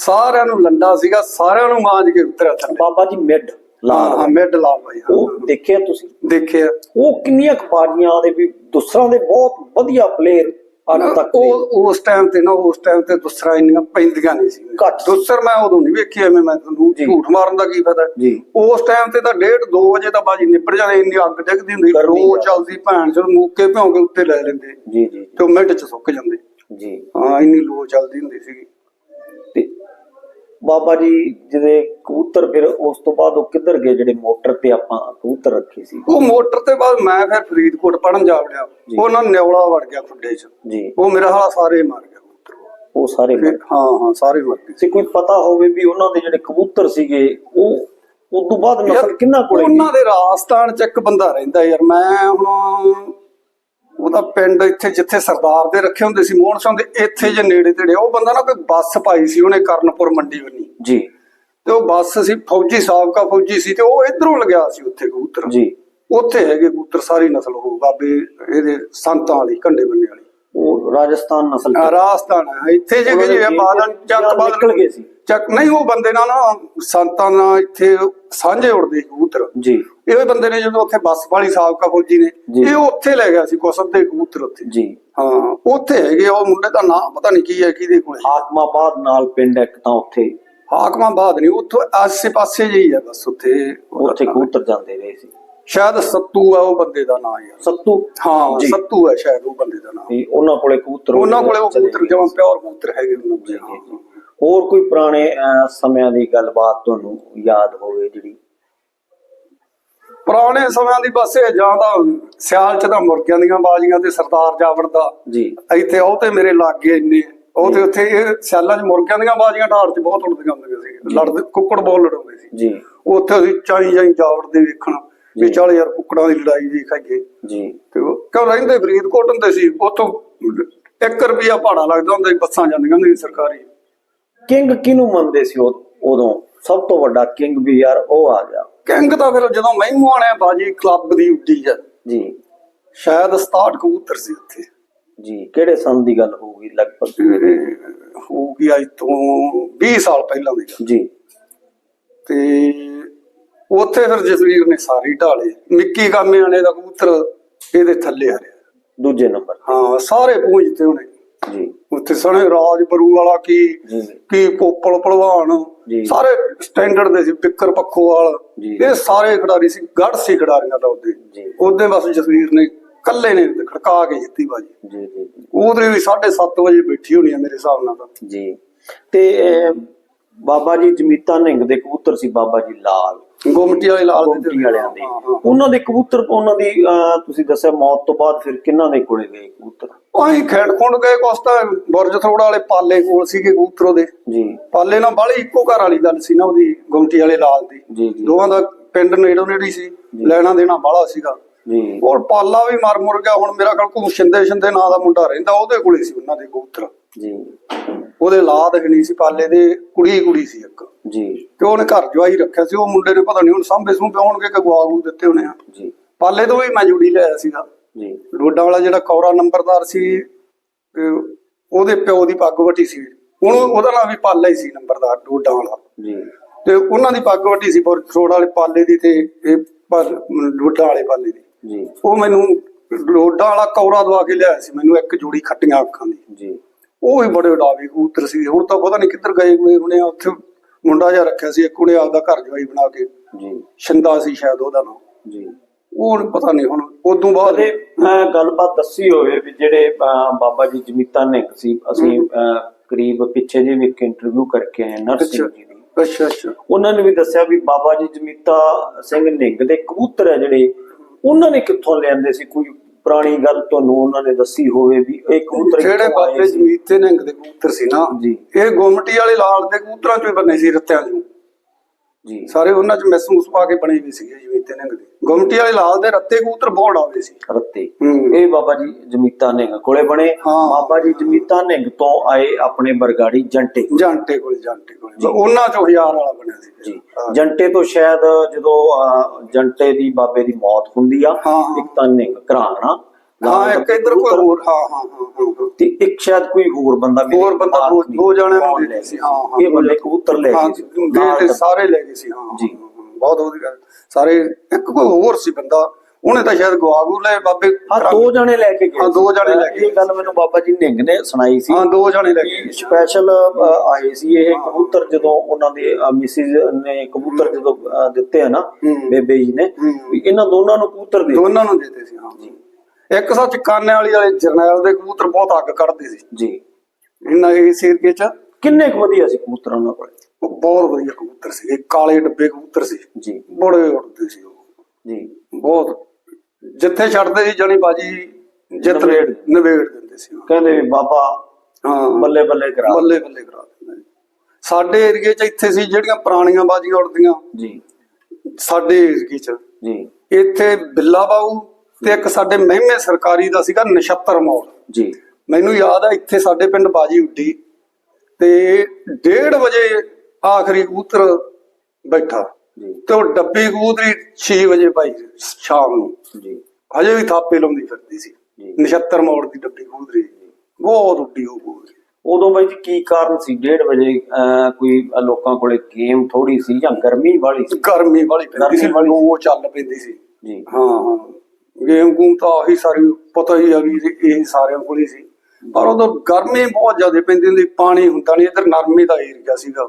ਸਾਰਿਆਂ ਨੂੰ ਲੰਡਾ ਸੀਗਾ ਸਾਰਿਆਂ ਨੂੰ ਮਾਂਜ ਕੇ ਉਤਰਿਆ ਥੱਲੇ। ਬਾਬਾ ਜੀ ਮਿੱਡ ਲਾਲ ਹਾਂ ਮਿੱਡ ਲਾਲ ਬਾਈ ਹਾਂ। ਉਹ ਦੇਖਿਆ ਤੁਸੀਂ? ਦੇਖਿਆ। ਉਹ ਕਿੰਨੀਆਂ ਕਬਾੜੀਆਂ ਦੇ ਵੀ ਦੂਸਰਾਂ ਦੇ ਬਹੁਤ ਵਧੀਆ ਪਲੇਅਰ ਅੱਜ ਤੱਕ ਦੇ ਉਹ ਉਸ ਟਾਈਮ ਤੇ ਨਾ ਉਸ ਟਾਈਮ ਤੇ ਦੂਸਰਾ ਇੰਨੀਆਂ ਪੈਂਦੀਆਂ ਨਹੀਂ ਸੀ। ਘੱਟ। ਦੂਸਰ ਮੈਂ ਉਦੋਂ ਨਹੀਂ ਵੇਖੀ ਐਵੇਂ ਮੈਂ ਤੁਹਾਨੂੰ ਜੀ। ਝੂਠ ਮਾਰਨ ਦਾ ਕੀ ਫਾਇਦਾ? ਜੀ। ਉਸ ਟਾਈਮ ਤੇ ਤਾਂ 1:30 2 ਵਜੇ ਤਾਂ ਬਾਜੀ ਨਿਪਟ ਜਾਣੀ ਇੰਨੀ ਅੱਗ ਡਿੱਗਦੀ ਹੁੰਦੀ ਗਰਮੀ ਰੋ ਆ। ਚੱਲਦੀ ਭੈਣ ਚੋਂ ਮੂਕੇ ਭਿਉਂ ਕੇ ਉੱਤੇ ਲੈ ਲੈਂਦੇ। ਜੀ ਜੀ। ਤੇ ਉਹ ਮਿੰਟ ਚ ਸੁੱਕ ਜਾਂਦੇ। ਜੀ। ਹਾਂ ਇੰਨੀ ਲੋ ਚੱਲਦੀ ਹੁੰਦੀ ਸੀਗੀ। ਤੇ ਬਾਬਾ ਜੀ ਜਿਹਦੇ ਕਬੂਤਰ ਫਿਰ ਉਸ ਤੋਂ ਬਾਅਦ ਉਹ ਕਿੱਧਰ ਗਏ ਜਿਹੜੇ ਮੋਟਰ ਤੇ ਆਪਾਂ ਕਬੂਤਰ ਰੱਖੇ ਸੀ? ਉਹ ਮੋਟਰ ਤੇ ਬਾਅਦ ਮੈਂ ਫਿਰ ਫਰੀਦਕੋਟ ਪੜਨ ਜਾ ਵੜਿਆ। ਉਹਨਾਂ ਨਿਉਲਾ ਵੜ ਗਿਆ ਖੁੱਡੇ 'ਚ। ਜੀ। ਉਹ ਮੇਰਾ ਹਾਲਾ ਸਾਰੇ ਮਾਰ ਗਿਆ ਉਹ ਸਾਰੇ ਹਾਂ ਹਾਂ ਸਾਰੇ ਮਰ ਗਏ। ਤੇ ਕੋਈ ਪਤਾ ਹੋਵੇ ਵੀ ਉਹਨਾਂ ਦੇ ਜਿਹੜੇ ਕਬੂਤਰ ਸੀਗੇ ਉਹ ਉਸ ਤੋਂ ਬਾਅਦ ਨਸਲ ਕਿੰਨਾ ਕੋਲੇ? ਉਹਨਾਂ ਦੇ ਰਾਜਸਥਾਨ 'ਚ ਇੱਕ ਬੰਦਾ ਰਹਿੰਦਾ ਯਾਰ। ਮੈਂ ਹੁਣ ਉਹਦਾ ਪਿੰਡ ਇੱਥੇ ਜਿੱਥੇ ਸਰਦਾਰ ਦੇ ਰੱਖੇ ਹੁੰਦੇ ਸੀ ਮੋਹਨ ਸਿੰਘ ਦੇ ਇੱਥੇ ਜੇ ਨੇੜੇ ਤੇੜੇ ਉਹ ਬੰਦਾ ਨਾ ਕੋਈ ਬੱਸ ਪਾਈ ਸੀ ਉਹਨੇ ਕਰਨਪੁਰ ਮੰਡੀ ਬੰਨੀ ਜੀ। ਤੇ ਉਹ ਬੱਸ ਸੀ ਫੌਜੀ ਸਾਬਕਾ ਫੌਜੀ ਸੀ ਤੇ ਉਹ ਇਧਰੋਂ ਲਗਿਆ ਸੀ ਉੱਥੇ ਕਬੂਤਰ। ਜੀ। ਉੱਥੇ ਹੈਗੇ ਕਬੂਤਰ ਸਾਰੀ ਨਸਲ ਉਹ ਬਾਬੇ ਇਹਦੇ ਸੰਤਾਂ ਵਾਲੀ ਕੰਡੇ ਬੰਨੇ ਵਾਲੀ। ਉਹ ਰਾਜਸਥਾਨ ਨਸਲ ਆਹ ਰਾਜਸਥਾਨ ਹੈ ਇੱਥੇ ਜੇ ਦੇ ਜੇ ਬਾਦਲ ਚੱਕ ਨਿਕਲ ਬਾਦਲ ਗਏ ਸੀ। ਚੱਕ ਨਹੀਂ ਉਹ ਬੰਦੇ ਨਾਲ ਨਾ ਸੰਤਾਂ ਨਾਲ ਇੱਥੇ ਸਾਂਝੇ ਉੜਦੇ ਕਬੂਤਰ। ਜੀ। ਇਹ ਬੰਦੇ ਨੇ ਜਦੋਂ ਉੱਥੇ ਬੱਸ ਵਾਲੀ ਸਾਬਕਾ ਫੌਜੀ ਨੇ। ਇਹ ਉੱਥੇ ਲੈ ਗਿਆ ਸੀ ਕੁਸਬ ਦੇ ਕਬੂਤਰ ਉੱਥੇ। ਜੀ। ਹਾਂ ਉੱਥੇ ਹੈਗੇ ਉਹ ਮੁੰਡੇ ਦਾ ਨਾਮ ਪਤਾ ਨਹੀਂ ਕੀ ਹੈ ਕਿਹਦੇ ਕੋਲੇ। ਹਾਕਮਾਬਾਦ ਨਾਲ ਪਿੰਡ ਇੱਕ ਤਾਂ ਉੱਥੇ। ਹਾਕਮਾਬਾਦ ਨਹੀਂ ਉੱਥੋਂ ਆਸੇ ਪਾਸੇ ਜਿਹੀ ਹੈ ਬਸ ਉੱਥੇ। ਉੱਥੇ ਕਬੂਤਰ ਜਾਂਦੇ ਰਹੇ ਸੀ। ਸ਼ਾਇਦ ਸੱਤੂ ਆ ਉਹ ਬੰਦੇ ਦਾ ਨਾਮ ਯਾਰ। ਸੱਤੂ? ਹਾਂ। ਸੱਤੂ ਹੈ ਸ਼ਾਇਦ ਉਹ ਬੰਦੇ ਦਾ ਨਾਮ ਉਹਨਾਂ ਕੋਲੇ ਕਬੂਤਰ ਉਹਨਾਂ ਕੋਲੇ ਉਹ ਕਬੂਤਰ। ਜਮਾਂ ਪਿਓਰ ਕਬੂਤਰ ਹੈਗੇ ਉਹਨਾਂ ਕੋਲੇ। ਹੋਰ ਕੋਈ ਪੁਰਾਣੇ ਸਮਿਆਂ ਦੀ ਗੱਲਬਾਤ ਤੁਹਾਨੂੰ ਯਾਦ ਹੋਵੇ ਜਿਹੜੀ? ਪੁਰਾਣੇ ਸਮਿਆਂ ਦੀ ਬਸ ਇਹ ਜਾਂ ਤਾਂ ਸਿਆਲ ਚ ਤਾਂ ਮੁਰਗਿਆਂ ਦੀਆਂ ਬਾਜ਼ੀਆਂ ਤੇ ਸਰਦਾਰ ਜਾਵੜ ਦਾ। ਜੀ। ਇੱਥੇ ਉਹ ਤੇ ਮੇਰੇ ਲਾਗੇ ਇੰਨੇ। ਉਹ ਤੇ ਉੱਥੇ ਇਹ ਸਿਆਲਾਂ 'ਚ ਮੁਰਗਿਆਂ ਦੀਆਂ ਬਾਜ਼ੀਆਂ ਢਾੜ 'ਚ ਬਹੁਤ ਉੱਡਦੀਆਂ ਹੁੰਦੀਆਂ ਸੀ। ਲੜਦੇ ਕੁੱਕੜ ਬਹੁਤ ਲੜਾਉਂਦੇ ਸੀ। ਜੀ। ਉੱਥੇ ਅਸੀਂ ਚਾਈ ਚਾਈ ਜਾਵੜਦੇ ਵੇਖਣ ਵੀ। ਚੱਲ ਯਾਰ ਕੁੱਕੜਾਂ ਦੀ ਲੜਾਈ ਵੇਖਾਈਏ ਜੀ। ਤੇ ਉਹ ਕਿਉਂ ਰਹਿੰਦੇ ਫਰੀਦਕੋਟ ਹੁੰਦੇ ਸੀ? ਉੱਥੋਂ 1 ਰੁਪਿਆ ਭਾੜਾ ਲੱਗਦਾ ਹੁੰਦਾ ਸੀ ਬੱਸਾਂ ਜਾਂਦੀਆਂ ਹੁੰਦੀਆਂ ਸਰਕਾਰੀ। ਕਿੰਗ ਕਿਹਨੂੰ ਮੰਨਦੇ ਸੀ ਉਦੋਂ? ਸਭ ਤੋਂ ਵੱਡਾ ਕਿੰਗ ਵੀ ਯਾਰ ਉਹ ਆ ਗਿਆ। ਕਿੰਗ ਤਾਂ ਫਿਰ ਜਦੋਂ ਮਹਿਮੂ ਆਣੇ ਬਾਜੀ ਕਲੱਬ ਦੀ ਉੱਡੀ ਆ ਜੀ। ਸ਼ਾਇਦ 67 ਕਬੂਤਰ ਸੀ ਉੱਥੇ। ਜੀ ਕਿਹੜੇ ਸੰਨ ਦੀ ਗੱਲ ਹੋਊਗੀ ਲਗਭਗ ਤੇ ਹੋਊਗੀ ਅੱਜ ਤੋਂ 20 ਸਾਲ ਪਹਿਲਾਂ ਦੀ ਗੱਲ। ਜੀ। ਤੇ ਉੱਥੇ ਫਿਰ ਜਸਵੀਰ ਨੇ ਸਾਰੀ ਢਾਲੇ। ਨਿੱਕੀ ਕਾਮਿਆਣੇ ਦਾ ਕਬੂਤਰ ਇਹਦੇ ਥੱਲੇ ਆ ਰਿਹਾ। ਦੂਜੇ ਨੰਬਰ। ਹਾਂ ਸਾਰੇ ਪੂੰਝਤੇ ਉਹਨੇ। ਜੀ। ਉੱਥੇ ਸਣੇ ਰਾਜ ਬਰੂ ਵਾਲਾ ਕੀ ਕੀ ਪੋਪਲ ਭਲਵਾਨ। ਸਾਰੇ ਸਟੈਂਡਰਡ ਦੇ ਸੀ ਬਿੱਕਰ ਪੱਖੋਵਾਲ। ਇਹ ਸਾਰੇ ਖਿਡਾਰੀ ਸੀ ਗੜ ਸੀ ਖਿਡਾਰੀਆਂ ਦਾ ਉਹਦੇ। ਉਹਦੇ ਬਸ ਜਸਵੀਰ ਨੇ ਕੱਲੇ ਨੇ ਖੜਕਾ ਕੇ ਜਿੱਤੀ ਬਾਜੀ। ਜੀ ਜੀ ਉਹਦੇ ਵੀ 7:30 ਵਜੇ ਬੈਠੀ ਹੋਣੀ ਆ ਮੇਰੇ ਹਿਸਾਬ ਨਾਲ ਤਾਂ। ਜੀ। ਤੇ ਅਹ, ਬਾਬਾ ਜੀ ਜਮੀਤਾ ਨਿੰਗ ਦੇ ਕਬੂਤਰ ਸੀ ਬਾਬਾ ਜੀ ਲਾਲ। ਗੋਮਟੀ ਵਾਲੇ ਲਾਲ ਦੇ ਗੁੰਮਟੀ ਵਾਲਿਆਂ ਦੇ। ਉਹਨਾਂ ਦੇ ਕਬੂਤਰ ਉਹਨਾਂ ਦੀ ਤੁਸੀਂ ਦੱਸਿਆ ਮੌਤ ਤੋਂ ਬਾਅਦ ਫਿਰ ਕਿੰਨਾਂ ਦੇ ਕੋਲੇ ਗਏ ਕਬੂਤਰ? ਅਸੀਂ ਖੇਡ ਖੁੰਡ ਗਏ ਕੁਛ ਤਾਂ ਬੁਰਜ ਥੋੜਾ ਵਾਲੇ ਪਾਲੇ ਕੋਲ ਸੀਗੇ ਕਬੂਤਰ ਉਹਦੇ। ਜੀ। ਪਾਲੇ ਨਾਲ ਬਾਹਲੀ ਇੱਕੋ ਘਰ ਵਾਲੀ ਗੱਲ ਸੀ ਨਾ ਉਹਦੀ ਗੁੰਮਟੀ ਵਾਲੇ ਲਾਲ ਦੀ। ਜੀ ਜੀ। ਦੋਵਾਂ ਦਾ ਪਿੰਡ ਨੇੜੋ ਨੇੜੀ ਸੀ ਲੈਣਾ ਦੇਣਾ ਬਾਹਲਾ ਸੀਗਾ। ਜੀ। ਔਰ ਪਾਲਾ ਵੀ ਮਰ ਮੁਰ ਗਿਆ ਹੁਣ ਮੇਰਾ ਖਿਆਲ ਕੋ ਸ਼ਿੰਦੇ ਸ਼ਿੰਦੇ ਨਾਂ ਦਾ ਮੁੰਡਾ ਰਹਿੰਦਾ ਉਹਦੇ ਕੋਲੇ ਸੀ ਉਹਨਾਂ ਦੇ ਕਬੂਤਰ। ਜੀ। ਉਹਦੇ ਲਾਦ ਨਹੀਂ ਸੀ ਪਾਲੇ ਦੇ ਕੁੜੀ ਕੁੜੀ ਸੀ ਇੱਕ। ਜੀ। ਤੇ ਉਹਨੇ ਘਰ ਜਵਾਈ ਰੱਖਿਆ ਸੀ ਉਹ ਮੁੰਡੇ ਨੇ ਪਤਾ ਨਹੀਂ ਹੁਣ ਸਾਂਭੇ ਸੂੰਭੇ ਹੋਣਗੇ ਕਿ ਗਵਾ ਗੂ ਦਿੱਤੇ ਹੋਣੇ ਆ। ਜੀ। ਪਾਲੇ ਤੋਂ ਵੀ ਮੈਂ ਜੁੜੀ ਲਿਆਇਆ ਸੀਗਾ। ਜੀ। ਰੋਡਾਂ ਵਾਲਾ ਜਿਹੜਾ ਕੌਰਾ ਨੰਬਰਦਾਰ ਸੀ ਤੇ ਉਹਦੇ ਪਿਓ ਦੀ ਪੱਗ ਵੱਟੀ ਸੀ। ਹੁਣ ਉਹਦਾ ਨਾਮ ਵੀ ਪਾਲਾ ਹੀ ਸੀ ਨੰਬਰਦਾਰ ਰੋਡਾਂ ਵਾਲਾ। ਜੀ। ਤੇ ਉਹਨਾਂ ਦੀ ਪੱਗ ਵੱਟੀ ਸੀ ਰੋਡ ਵਾਲੇ ਪਾਲੇ ਦੀ ਤੇ ਇਹ ਪਰ ਰੋਡਾਂ ਵਾਲੇ ਪਾਲੇ ਦੀ। ਜੀ। ਉਹ ਮੈਨੂੰ ਰੋਡਾਂ ਵਾਲਾ ਕੌਰਾ ਦਵਾ ਕੇ ਲਿਆਇਆ ਸੀ ਮੈਨੂੰ ਇੱਕ ਜੋੜੀ ਖੱਟੀਆਂ ਅੱਖਾਂ ਦੀ। ਜੀ। ਉਹ ਵੀ ਬੜੇ ਉਡਾਵੇ ਕਬੂਤਰ ਸੀ। ਹੁਣ ਤਾਂ ਪਤਾ ਨਹੀਂ ਕਿੱਧਰ ਗਏ ਹੋਏ ਹੁਣੇ ਉੱਥੇ ਮੁੰਡਾ ਜਿਹਾ ਰੱਖਿਆ ਸੀ ਇੱਕ ਉਹਨੇ ਆਪਦਾ ਘਰ ਜਵਾਈ ਬਣਾ ਕੇ ਜੀ। ਸ਼ਿੰਦਾ ਸੀ ਸ਼ਾਇਦ ਉਹਦਾ ਨਾਮ। ਜੀ। ਉਹ ਹੁਣ ਪਤਾ ਨਹੀਂ ਹੁਣ ਉਦੋਂ ਬਾਅਦ ਅਹ, ਗੱਲਬਾਤ ਦੱਸੀ ਹੋਵੇ ਵੀ ਜਿਹੜੇ ਬਾਬਾ ਜੀ ਜਮੀਤਾ ਨਿੰਗ ਸੀ ਅਸੀਂ ਕਰੀਬ ਪਿੱਛੇ ਜੇ ਵੀ ਇੱਕ ਇੰਟਰਵਿਊ ਕਰਕੇ ਆਏ ਨਰਸਿੰਘ ਜੀ ਦੀ। ਅੱਛਾ ਅੱਛਾ। ਉਹਨਾਂ ਨੇ ਵੀ ਦੱਸਿਆ ਵੀ ਬਾਬਾ ਜੀ ਜਮੀਤਾ ਸਿੰਘ ਨਿੰਗ ਦੇ ਕਬੂਤਰ ਹੈ ਜਿਹੜੇ ਉਹਨਾਂ ਨੇ ਕਿੱਥੋਂ ਲਿਆਂਦੇ ਸੀ? ਕੋਈ ਪੁਰਾਣੀ ਗੱਲ ਤੁਹਾਨੂੰ ਉਹਨਾਂ ਨੇ ਦੱਸੀ ਹੋਵੇ ਵੀ ਇਹ ਕਬੂਤਰ ਜਿਹੜੇ ਬਾਬੇ? ਜਮੀਤ ਤੇ ਨਿੰਗ ਦੇ ਕਬੂਤਰ ਸੀ ਨਾ ਜੀ ਇਹ ਗੁੰਮਟੀ ਵਾਲੇ ਲਾਲ ਦੇ ਕਬੂਤਰਾਂ ਚੋਂ ਹੀ ਬਣੇ ਸੀ ਰੱਤਿਆਂ ਚੋਂ ਜੀ। ਸਾਰੇ ਉਹਨਾਂ ਚ ਮੈਸੂਸ ਪਾ ਕੇ ਬਣੇ ਵੀ ਸੀਗੇ ਜਮੀਤ ਤੇ ਨਿੰਗ ਦੇ ਗੁੰਮਟੀ ਵਾਲੇ ਲਾਲ ਦੇ ਰੱਤੇ ਕਬੂਤਰ ਬਹੁਤ ਆਵੇ ਸੀ। ਰੱਤੇ। ਹੂੰ। ਇਹ ਬਾਬਾ ਜੀ ਜਮੀਤਾ ਨਿੰਗ ਕੋਲੇ ਬਣੇ। ਹਾਂ। ਬਾਬਾ ਜੀ ਜਮੀਤਾ ਨਿੰਗ ਤੋਂ ਆਏ ਆਪਣੇ ਬਰਗਾੜੀ ਜੰਟੇ ਜਾਂਟੇ ਕੋਲ ਜਾਂਟੇ ਕੋਲ। ਉਹਨਾਂ ਚੋਂ ਹਜ਼ਾਰ ਵਾਲਾ ਬਣਿਆ ਸੀ। ਜੀ। ਜੰਟੇ ਤੋਂ ਸ਼ਾਇਦ ਜਦੋਂ ਅਹ, ਜੰਟੇ ਦੀ ਬਾਬੇ ਦੀ ਮੌਤ ਹੁੰਦੀ ਆ ਹਾਂ। ਇੱਕ ਤਾਂ ਨਿੰਗ ਘਰਾਣਾ। ਹਾਂ ਇੱਕ ਇਧਰ ਕੋਈ ਹੋਰ ਹਾਂ ਹਾਂ ਹਾਂ ਤੇ ਇੱਕ ਸ਼ਾਇਦ ਕੋਈ ਹੋਰ ਬੰਦਾ ਮੇਰੇ ਹੋਰ ਬੰਦਾ ਦੋ- ਜਣਿਆਂ ਨੂੰ ਲੈ ਸੀ, ਗਏ ਹਾਂ, ਹਾਂ, ਇਹ ਬੰਦੇ ਕਬੂਤਰ ਲੈ ਗਏ ਨਾਲ ਤੇ ਸਾਰੇ ਲੈ ਗਏ ਸੀ ਹਾਂ ਜੀ। ਬਹੁਤ ਵਧੀਆ ਗੱਲ। ਸਾਰੇ ਇੱਕ ਕੋਈ ਹੋਰ ਸੀ ਬੰਦਾ ਉਹਨੇ ਤਾਂ ਸ਼ਾਇਦ ਗਵਾਗੂ ਲੈ ਬਾਬੇ ਹਾਂ ਦੋ ਜਣੇ ਲੈ ਕੇ ਗਏ ਹਾਂ, ਦੋ ਜਣੇ ਲੈ ਕੇ ਇਹ ਗੱਲ ਮੈਨੂੰ ਬਾਬਾ ਜੀ ਨਿੰਗ ਨੇ ਸੁਣਾਈ ਸੀ ਹਾਂ ਦੋ ਜਣੇ ਲੈ ਗਏ ਸਪੈਸ਼ਲ ਆਏ ਸੀ। ਇਹ ਕਬੂਤਰ ਜਦੋਂ ਉਹਨਾਂ ਦੇ ਮਿਸਿਸ ਨੇ ਕਬੂਤਰ ਜਦੋਂ ਦਿੱਤੇ ਆ ਨਾ। ਬੇਬੇ ਜੀ ਨੇ ਇਹਨਾਂ ਦੋਨਾਂ ਨੂੰ ਕਬੂਤਰ ਦੇ ਦੋਨਾਂ ਨੂੰ ਦਿੱਤੇ ਸੀ ਹਾਂ। ਇੱਕ ਸੱਚ ਕਾਨੇ ਵਾਲੀ ਵਾਲੇ ਜਰਨੈਲ ਦੇ ਕਬੂਤਰ ਬਹੁਤ ਅੱਗ ਕੱਢਦੇ ਸੀ। ਜੀ। ਇਹਨਾਂ ਇਸ ਏਰੀਏ ਚ ਕਿੰਨੇ ਕੁ ਵਧੀਆ ਸੀ ਕਬੂਤਰ ਉਹਨਾਂ ਕੋਲੇ? ਉਹ ਬਹੁਤ ਵਧੀਆ ਕਬੂਤਰ ਸੀ ਕਾਲੇ ਡੱਬੇ ਕਬੂਤਰ ਸੀ। ਜੀ। ਬੜੇ ਉੱਡਦੇ ਸੀ ਉਹ। ਜੀ। ਬਹੁਤ ਜਿੱਥੇ ਛੱਡਦੇ ਸੀ ਜਣੀ ਬਾਜੀ ਜਿੱਤ। ਨਵੇੜ। ਦਿੰਦੇ ਸੀ। ਕਹਿੰਦੇ ਵੀ ਬਾਬਾ ਹਾਂ। ਬੱਲੇ ਬੱਲੇ ਕਰਾ। ਬੱਲੇ ਬੱਲੇ ਕਰਾ ਦਿੰਦੇ ਸੀ। ਸਾਡੇ ਏਰੀਏ ਚ ਇੱਥੇ ਸੀ ਜਿਹੜੀਆਂ ਪੁਰਾਣੀਆਂ ਬਾਜੀਆਂ ਉੱਡਦੀਆਂ। ਜੀ। ਸਾਡੇ ਏਰੀਏ ਚ। ਜੀ। ਇੱਥੇ ਬਿੱਲਾ ਬਾਊ ਤੇ ਇੱਕ ਸਾਡੇ ਮਹਿਮੇ ਸਰਕਾਰੀ ਦਾ ਸੀਗਾ ਨਛੱਤਰ ਮੌਲ। ਜੀ। ਮੈਨੂੰ ਯਾਦ ਆ ਇੱਥੇ ਸਾਡੇ ਪਿੰਡ ਬਾਜੀ ਉੱਡੀ ਤੇ 1:30 ਵਜੇ ਆਖਰੀ ਕਬੂਤਰ ਬੈਠਾ ਜੀ। ਤੇ ਉਹ ਡੱਬੀ ਕਬੂਤਰੀ 6 ਵਜੇ ਭਾਈ ਸ਼ਾਮ ਨੂੰ। ਜੀ। ਹਜੇ ਵੀ ਥਾਪੇ ਲਾਉਂਦੀ ਫਿਰਦੀ ਸੀ। ਨਛੱਤਰ ਮੋੜ ਦੀ ਡੱਬੀ ਕਬੂਤਰੀ। ਬਹੁਤ ਉੱਡੀ ਉਹ ਕਬੂਤਰੀ। ਉਦੋਂ ਬਾਈ ਜੀ ਕੀ ਕਾਰਨ ਸੀ? 1:30 ਵਜੇ ਕੋਈ ਲੋਕਾਂ ਕੋਲੇ ਗੇਮ ਥੋੜੀ ਸੀ ਜਾਂ ਗਰਮੀ ਵਾਲੀ ਸੀ? ਗਰਮੀ ਵਾਲੀ ਪੈਂਦੀ ਸੀ। ਲੋ ਚੱਲ ਪੈਂਦੀ ਸੀ। ਜੀ। ਹਾਂ ਹਾਂ। ਗੇਮ ਗੂਮ ਤਾਂ ਆਹੀ ਸਾਰੀ ਪਤਾ ਹੀ ਆ ਵੀ ਇਹ ਸਾਰਿਆਂ ਕੋਲ ਹੀ ਸੀ। ਪਰ ਉਦੋਂ ਗਰਮੀ ਬਹੁਤ ਜ਼ਿਆਦਾ ਪੈਂਦੀ ਹੁੰਦੀ ਪਾਣੀ ਹੁੰਦਾ ਨਹੀਂ ਇੱਧਰ ਨਰਮੀ ਦਾ ਏਰੀਆ ਸੀਗਾ।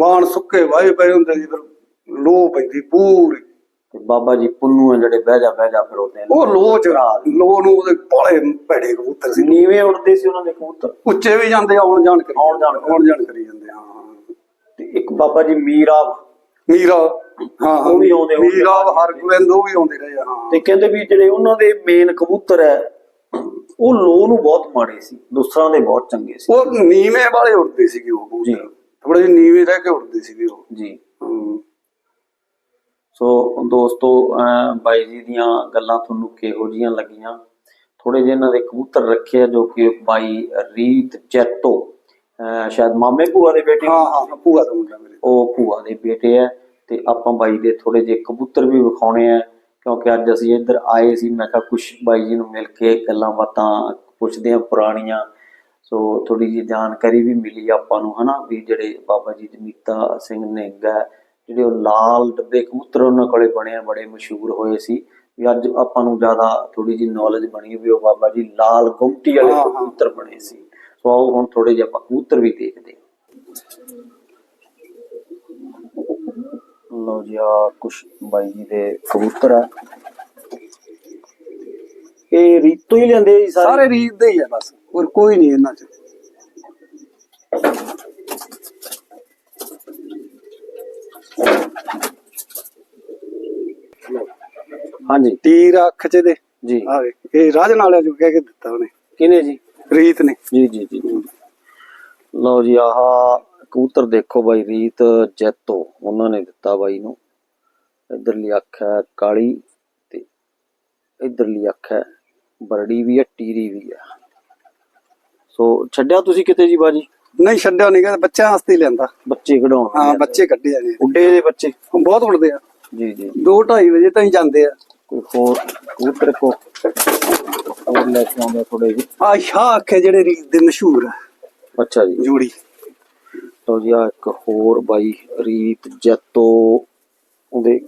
ਵਾਣ ਸੁੱਕੇ ਵਾਏ ਪਏ ਹੁੰਦੇ ਸੀ ਫਿਰ ਲੋ ਪੈਂਦੀ ਪੂਰੀ। ਤੇ ਬਾਬਾ ਜੀ ਪੁੰਨੂ ਆ ਜਿਹੜੇ ਬਹਿ ਜਾ ਬਹਿ ਜਾ ਫਿਰ ਉਹਦੇ ਉਹ ਲੋ ਚ ਲੋ ਨੂੰ ਉਹਦੇ ਬਾਲੇ ਭੈੜੇ ਕਬੂਤਰ ਸੀ। ਨੀਵੇਂ ਉੱਡਦੇ ਸੀ ਉਹਨਾਂ ਦੇ ਕਬੂਤਰ? ਉੱਚੇ ਵੀ ਜਾਂਦੇ ਆਉਣ ਜਾਣ ਕਰੀ ਆਉਣ ਜਾਣ ਕਰੀ। ਆਉਣ ਜਾਣ ਕਰੀ ਜਾਂਦੇ ਹਾਂ। ਤੇ ਇੱਕ ਬਾਬਾ ਜੀ ਮੀਰਾ ਮੀਰਾ ਹਾਂ ਉਹ ਵੀ ਆਉਂਦੇ ਹੋਣਗੇ। ਮੀਰਾ ਹਰਗੋਬਿੰਦ ਉਹ ਵੀ ਆਉਂਦੇ ਰਹੇ ਆ, ਹਾਂ। ਤੇ ਕਹਿੰਦੇ ਵੀ ਜਿਹੜੇ ਉਹਨਾਂ ਦੇ ਮੇਨ ਕਬੂਤਰ ਹੈ ਉਹ ਲੋ ਨੂੰ ਬਹੁਤ ਮਾੜੇ ਸੀ ਦੂਸਰਾਂ ਦੇ ਬਹੁਤ ਚੰਗੇ ਸੀ। ਉਹ ਨੀਵੇਂ ਵਾਲੇ ਉੱਡਦੇ ਸੀਗੇ ਉਹ ਜੀ। ਥੋੜੇ ਜਿਹੇ ਨੀਵੇਂ ਰਹਿ ਕੇ ਉੱਡਦੇ ਸੀਗੇ ਉਹ। ਜੀ। ਹਮ। ਸੋ ਦੋਸਤੋ ਅਹ ਬਾਈ ਜੀ ਦੀਆਂ ਗੱਲਾਂ ਤੁਹਾਨੂੰ ਕਿਹੋ ਜੀਆਂ ਲੱਗੀਆਂ? ਥੋੜੇ ਜਿਹੇ ਇਹਨਾਂ ਦੇ ਕਬੂਤਰ ਰੱਖੇ ਆ ਜੋ ਕਿ ਬਾਈ ਰੀਤ ਚੈਤੋ ਅਹ ਸ਼ਾਇਦ ਮਾਮੇ ਭੂਆ ਦੇ ਬੇਟੇ ਹਾਂ ਹਾਂ ਹਾਂ, ਭੂਆ ਦਾ ਮੁੰਡਾ ਮੇਰੇ। ਉਹ ਭੂਆ ਦੇ ਬੇਟੇ ਆ। ਤੇ ਆਪਾਂ ਬਾਈ ਦੇ ਥੋੜੇ ਜਿਹੇ ਕਬੂਤਰ ਵੀ ਵਿਖਾਉਣੇ ਆ ਕਿਉਂਕਿ ਅੱਜ ਅਸੀਂ ਇੱਧਰ ਆਏ ਸੀ ਮੈਂ ਕਿਹਾ ਕੁਛ ਬਾਈ ਜੀ ਨੂੰ ਮਿਲ ਕੇ ਗੱਲਾਂ ਬਾਤਾਂ ਪੁੱਛਦੇ ਆ ਪੁਰਾਣੀਆਂ ਸੋ ਥੋੜੀ ਜਿਹੀ ਜਾਣਕਾਰੀ ਵੀ ਮਿਲੀ ਆਪਾਂ ਨੂੰ ਹਨਾ ਵੀ ਜਿਹੜੇ ਬਾਬਾ ਜੀ ਜਮੀਤਾ ਸਿੰਘ ਨਿੰਗ ਜਿਹੜੇ ਉਹ ਲਾਲ ਡੱਬੇ ਕਬੂਤਰ ਉਹਨਾਂ ਕੋਲੇ ਬਣੇ ਬੜੇ ਮਸ਼ਹੂਰ ਹੋਏ ਸੀ ਵੀ ਅੱਜ ਆਪਾਂ ਨੂੰ ਜ਼ਿਆਦਾ ਥੋੜੀ ਜਿਹੀ ਨੌਲੇਜ ਬਣੀ ਵੀ ਉਹ ਬਾਬਾ ਜੀ ਲਾਲ ਗੁੰਮਟੀ ਵਾਲੇ। ਕਬੂਤਰ ਬਣੇ ਸੀ ਸੋ ਆਓ ਹੁਣ ਥੋੜੇ ਜਿਹੇ ਆਪਾਂ ਕਬੂਤਰ ਵੀ ਦੇਖਦੇ ਹਾਂ ਲਓ ਜੀ ਆ ਕੁਛ ਬਾਈ ਜੀ ਦੇ ਕਬੂਤਰ ਆ। ਇਹ ਰੀਤੋਂ ਹੀ ਲੈਂਦੇ ਜੀ ਸਾਰੇ? ਸਾਰੇ ਰੀਤ ਦੇ ਹੀ ਆ ਬਸ ਹੋਰ ਕੋਈ ਨਹੀਂ ਇਹਨਾਂ ਚ। ਹਾਂਜੀ। ਤੀਰ ਅੱਖ ਚ ਦੇ ਜੀ। ਆ ਵੇ ਇਹ ਰਾਜਨ ਵਾਲਿਆਂ ਜੋ ਕਹਿ ਕੇ ਦਿੱਤਾ ਉਹਨੇ। ਕਿਨੇ ਜੀ? ਰੀਤ ਨੇ। ਜੀ ਜੀ ਜੀ ਜੀ। ਲਓ ਜੀ ਆਹ ਕਬੂਤਰ ਦੇਖੋ ਬਾਈ ਰੀਤ ਜੈਤੋ ਉਹਨਾਂ ਨੇ ਦਿੱਤਾ ਬਾਈ ਨੂੰ। ਇਧਰਲੀ ਅੱਖ ਹੈ ਕਾਲੀ ਤੇ ਇਧਰਲੀ ਅੱਖ ਹੈ ਬਰੜੀ ਵੀ ਹੈ ਟੀਰੀ ਵੀ ਹੈ। ਸੋ ਛੱਡਿਆ ਤੁਸੀਂ ਕਿਤੇ ਜੀ ਬਾਜੀ? ਨਹੀਂ ਛੱਡਿਆ ਨਹੀਂ ਗਾ ਬੱਚਿਆਂ ਵਾਸਤੇ ਹੀ ਲੈਂਦਾ ਬੱਚੇ ਕਢਾਉਣ ਹਾਂ ਬੱਚੇ ਕੱਢੇ ਜਾਣੇ ਉੱਡੇ ਦੇ ਬੱਚੇ। ਬਹੁਤ ਉੜਦੇ ਆ। ਜੀ ਜੀ। 2:30 ਵਜੇ ਤਾਈਂ ਜਾਂਦੇ ਆ। ਕੋਈ ਹੋਰ ਕਬੂਤਰ ਕੋ? ਹੋਰ ਲੈ ਕੇ ਆਉਂਦੇ ਥੋੜੇ ਜੀ ਆ ਸ਼ਾਹ ਅੱਖੇ ਜਿਹੜੇ ਰੀਤ ਦੇ ਮਸ਼ਹੂਰ ਆ। ਅੱਛਾ ਜੀ। ਜੋੜੀ। ਲਓ ਜੀ ਆ ਇੱਕ ਹੋਰ ਬਾਈ ਰੀਤ ਜੈਤੋ। ਉਹਦੇ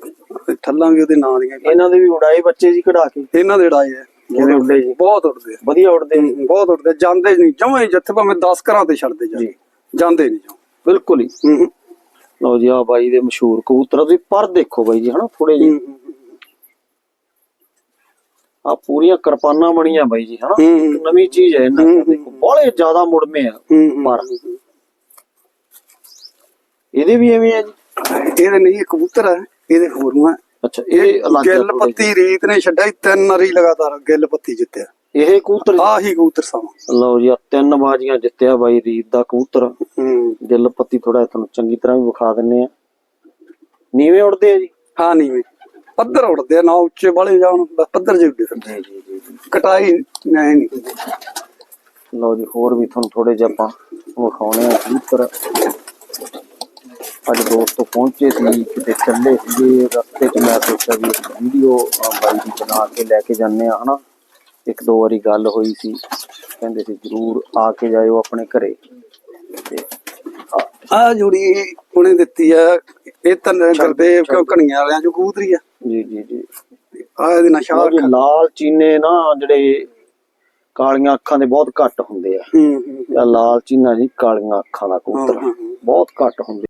ਠੱਲਾਂ ਵੀ ਉਹਦੇ ਨਾਂ ਦੀਆਂ। ਇਹਨਾਂ ਦੇ ਵੀ ਉਡਾਏ ਬੱਚੇ ਜੀ ਕਢਾ ਕੇ। ਇਹਨਾਂ ਦੇ ਉਡਾਏ ਆ। ਕਿਵੇਂ ਉੱਡੇ ਜੀ। ਬਹੁਤ ਉੜਦੇ ਆ। ਵਧੀਆ ਉੱਡਦੇ ਬਹੁਤ ਉੜਦੇ ਜੰਦੇ ਨਹੀਂ ਜਮਾਂ ਹੀ ਜਿੱਥੇ ਭਾਵੇਂ 10 ਘਰਾਂ ਤੇ ਛੱਡਦੇ ਜਾ ਜੀ। ਜਾਂਦੇ ਨਹੀਂ ਜਮਾਂ। ਬਿਲਕੁਲ ਹੀ। ਹੂੰ ਹੂੰ, ਲਓ ਜੀ ਆ ਬਾਈ ਦੇ ਮਸ਼ਹੂਰ ਕਬੂਤਰ ਆ, ਤੁਸੀਂ ਪਰ ਦੇਖੋ ਬਾਈ ਜੀ ਹਨਾ ਥੋੜੇ ਜੀ ਆ ਪੂਰੀਆਂ ਕਿਰਪਾਨਾਂ ਬਣੀਆਂ ਬਾਈ ਜੀ ਹਨਾ। ਹੂੰ, ਹੂੰ। ਇੱਕ ਨਵੀਂ ਚੀਜ਼ ਹੈ ਇਹਨਾਂ ਹੂੰ, ਦਾ ਦੇਖੋ ਬੜੇ ਜ਼ਿਆਦਾ ਮੁੜਮੇ ਆ ਹੂੰ, ਹੂੰ। ਪਰ। ਇਹਦੇ ਵੀ ਐਵੇਂ ਆ ਜੀ? ਇਹਦੇ ਨਹੀਂ ਇਹ ਕਬੂਤਰ ਆ। ਇਹਦੇ ਹੋਰ ਨੂੰ ਆ। ਅੱਛਾ ਇਹ ਗਿੱਲ ਪੱਤੀ ਰੀਤ ਨੇ ਛੱਡਿਆ ਤਿੰਨ ਵਾਰੀ ਲਗਾਤਾਰ ਗਿੱਲ ਪੱਤੀ ਜਿੱਤਿਆ। ਇਹ ਕਬੂਤਰ ਆਹੀ ਕਬੂਤਰ ਸਾਵਾ ਲਓ ਜੀ ਆ ਤਿੰਨ ਬਾਜੀਆਂ ਜਿੱਤਿਆ ਬਾਈ ਰੀਤ ਦਾ ਕਬੂਤਰ। ਹੂੰ। ਗਿੱਲ ਪੱਤੀ ਥੋੜਾ ਤੁਹਾਨੂੰ ਚੰਗੀ ਤਰ੍ਹਾਂ ਵੀ ਵਿਖਾ ਦਿੰਨੇ ਆ ਨੀਵੇਂ ਉੜਦੇ ਆ ਜੀ? ਹਾਂ ਨਹੀਂ ਵੇ ਪੱਧਰ ਉੜਦੇ ਆ ਨਾ ਉੱਚੇ ਵਾਲੇ ਜਾਣ ਬਸ ਪੱਧਰ ਜਿਹੇ ਉੱਡੇ ਫਿਰਦੇ ਜੀ ਜੀ। ਜੀ ਕਟਾਈ ਨਹੀਂ ਨਹੀਂ। ਲਓ ਜੀ ਹੋਰ ਵੀ ਤੁਹਾਨੂੰ ਥੋੜੇ ਜਿਹਾ ਆਪਾਂ ਵਿਖਾਉਣੇ ਆ ਕਬੂਤਰ। ਅੱਜ ਦੋਸਤੋ ਪਹੁੰਚੇ ਸੀ ਕਿਤੇ ਚੱਲੇ ਸੀਗੇ ਰਸਤੇ 'ਚ ਮੈਂ ਸੋਚਿਆ ਵੀ ਵੀਡੀਓ ਬਾਈ ਦੀ ਬਣਾ ਕੇ ਲੈ ਕੇ ਜਾਂਦੇ ਆ ਹਨਾ? ਇੱਕ ਦੋ ਵਾਰੀ ਗੱਲ ਹੋਈ ਸੀ ਕਹਿੰਦੇ ਸੀ ਜਰੂਰ ਆ ਕੇ ਜਾਇਓ ਆਪਣੇ ਘਰੇ। ਤੇ ਆ- ਜੁੜੀ ਉਹਨੇ ਦਿੱਤੀ ਆ ਇਹ ਤਾਂ ਕਰਦੇ ਕਿਉਂ ਕਣੀਆਂ ਵਾਲਿਆਂ ਚੋਂ ਕਬੂਤਰੀ ਆ। ਜੀ ਜੀ ਜੀ। ਆ ਇਹਦੇ ਨਾਲ ਸ਼ਾਹ ਲਾਲ ਚੀਨੇ ਨਾ ਜਿਹੜੇ ਕਾਲੀਆਂ ਅੱਖਾਂ ਦੇ ਬਹੁਤ ਘੱਟ ਹੁੰਦੇ ਆ। ਹੂੰ ਹੂੰ ਆ ਲਾਲ ਚੀਨਾ ਜੀ ਕਾਲੀਆਂ ਅੱਖਾਂ ਦਾ ਕਬੂਤਰ। ਬਹੁਤ ਘੱਟ ਹੁੰਦੇ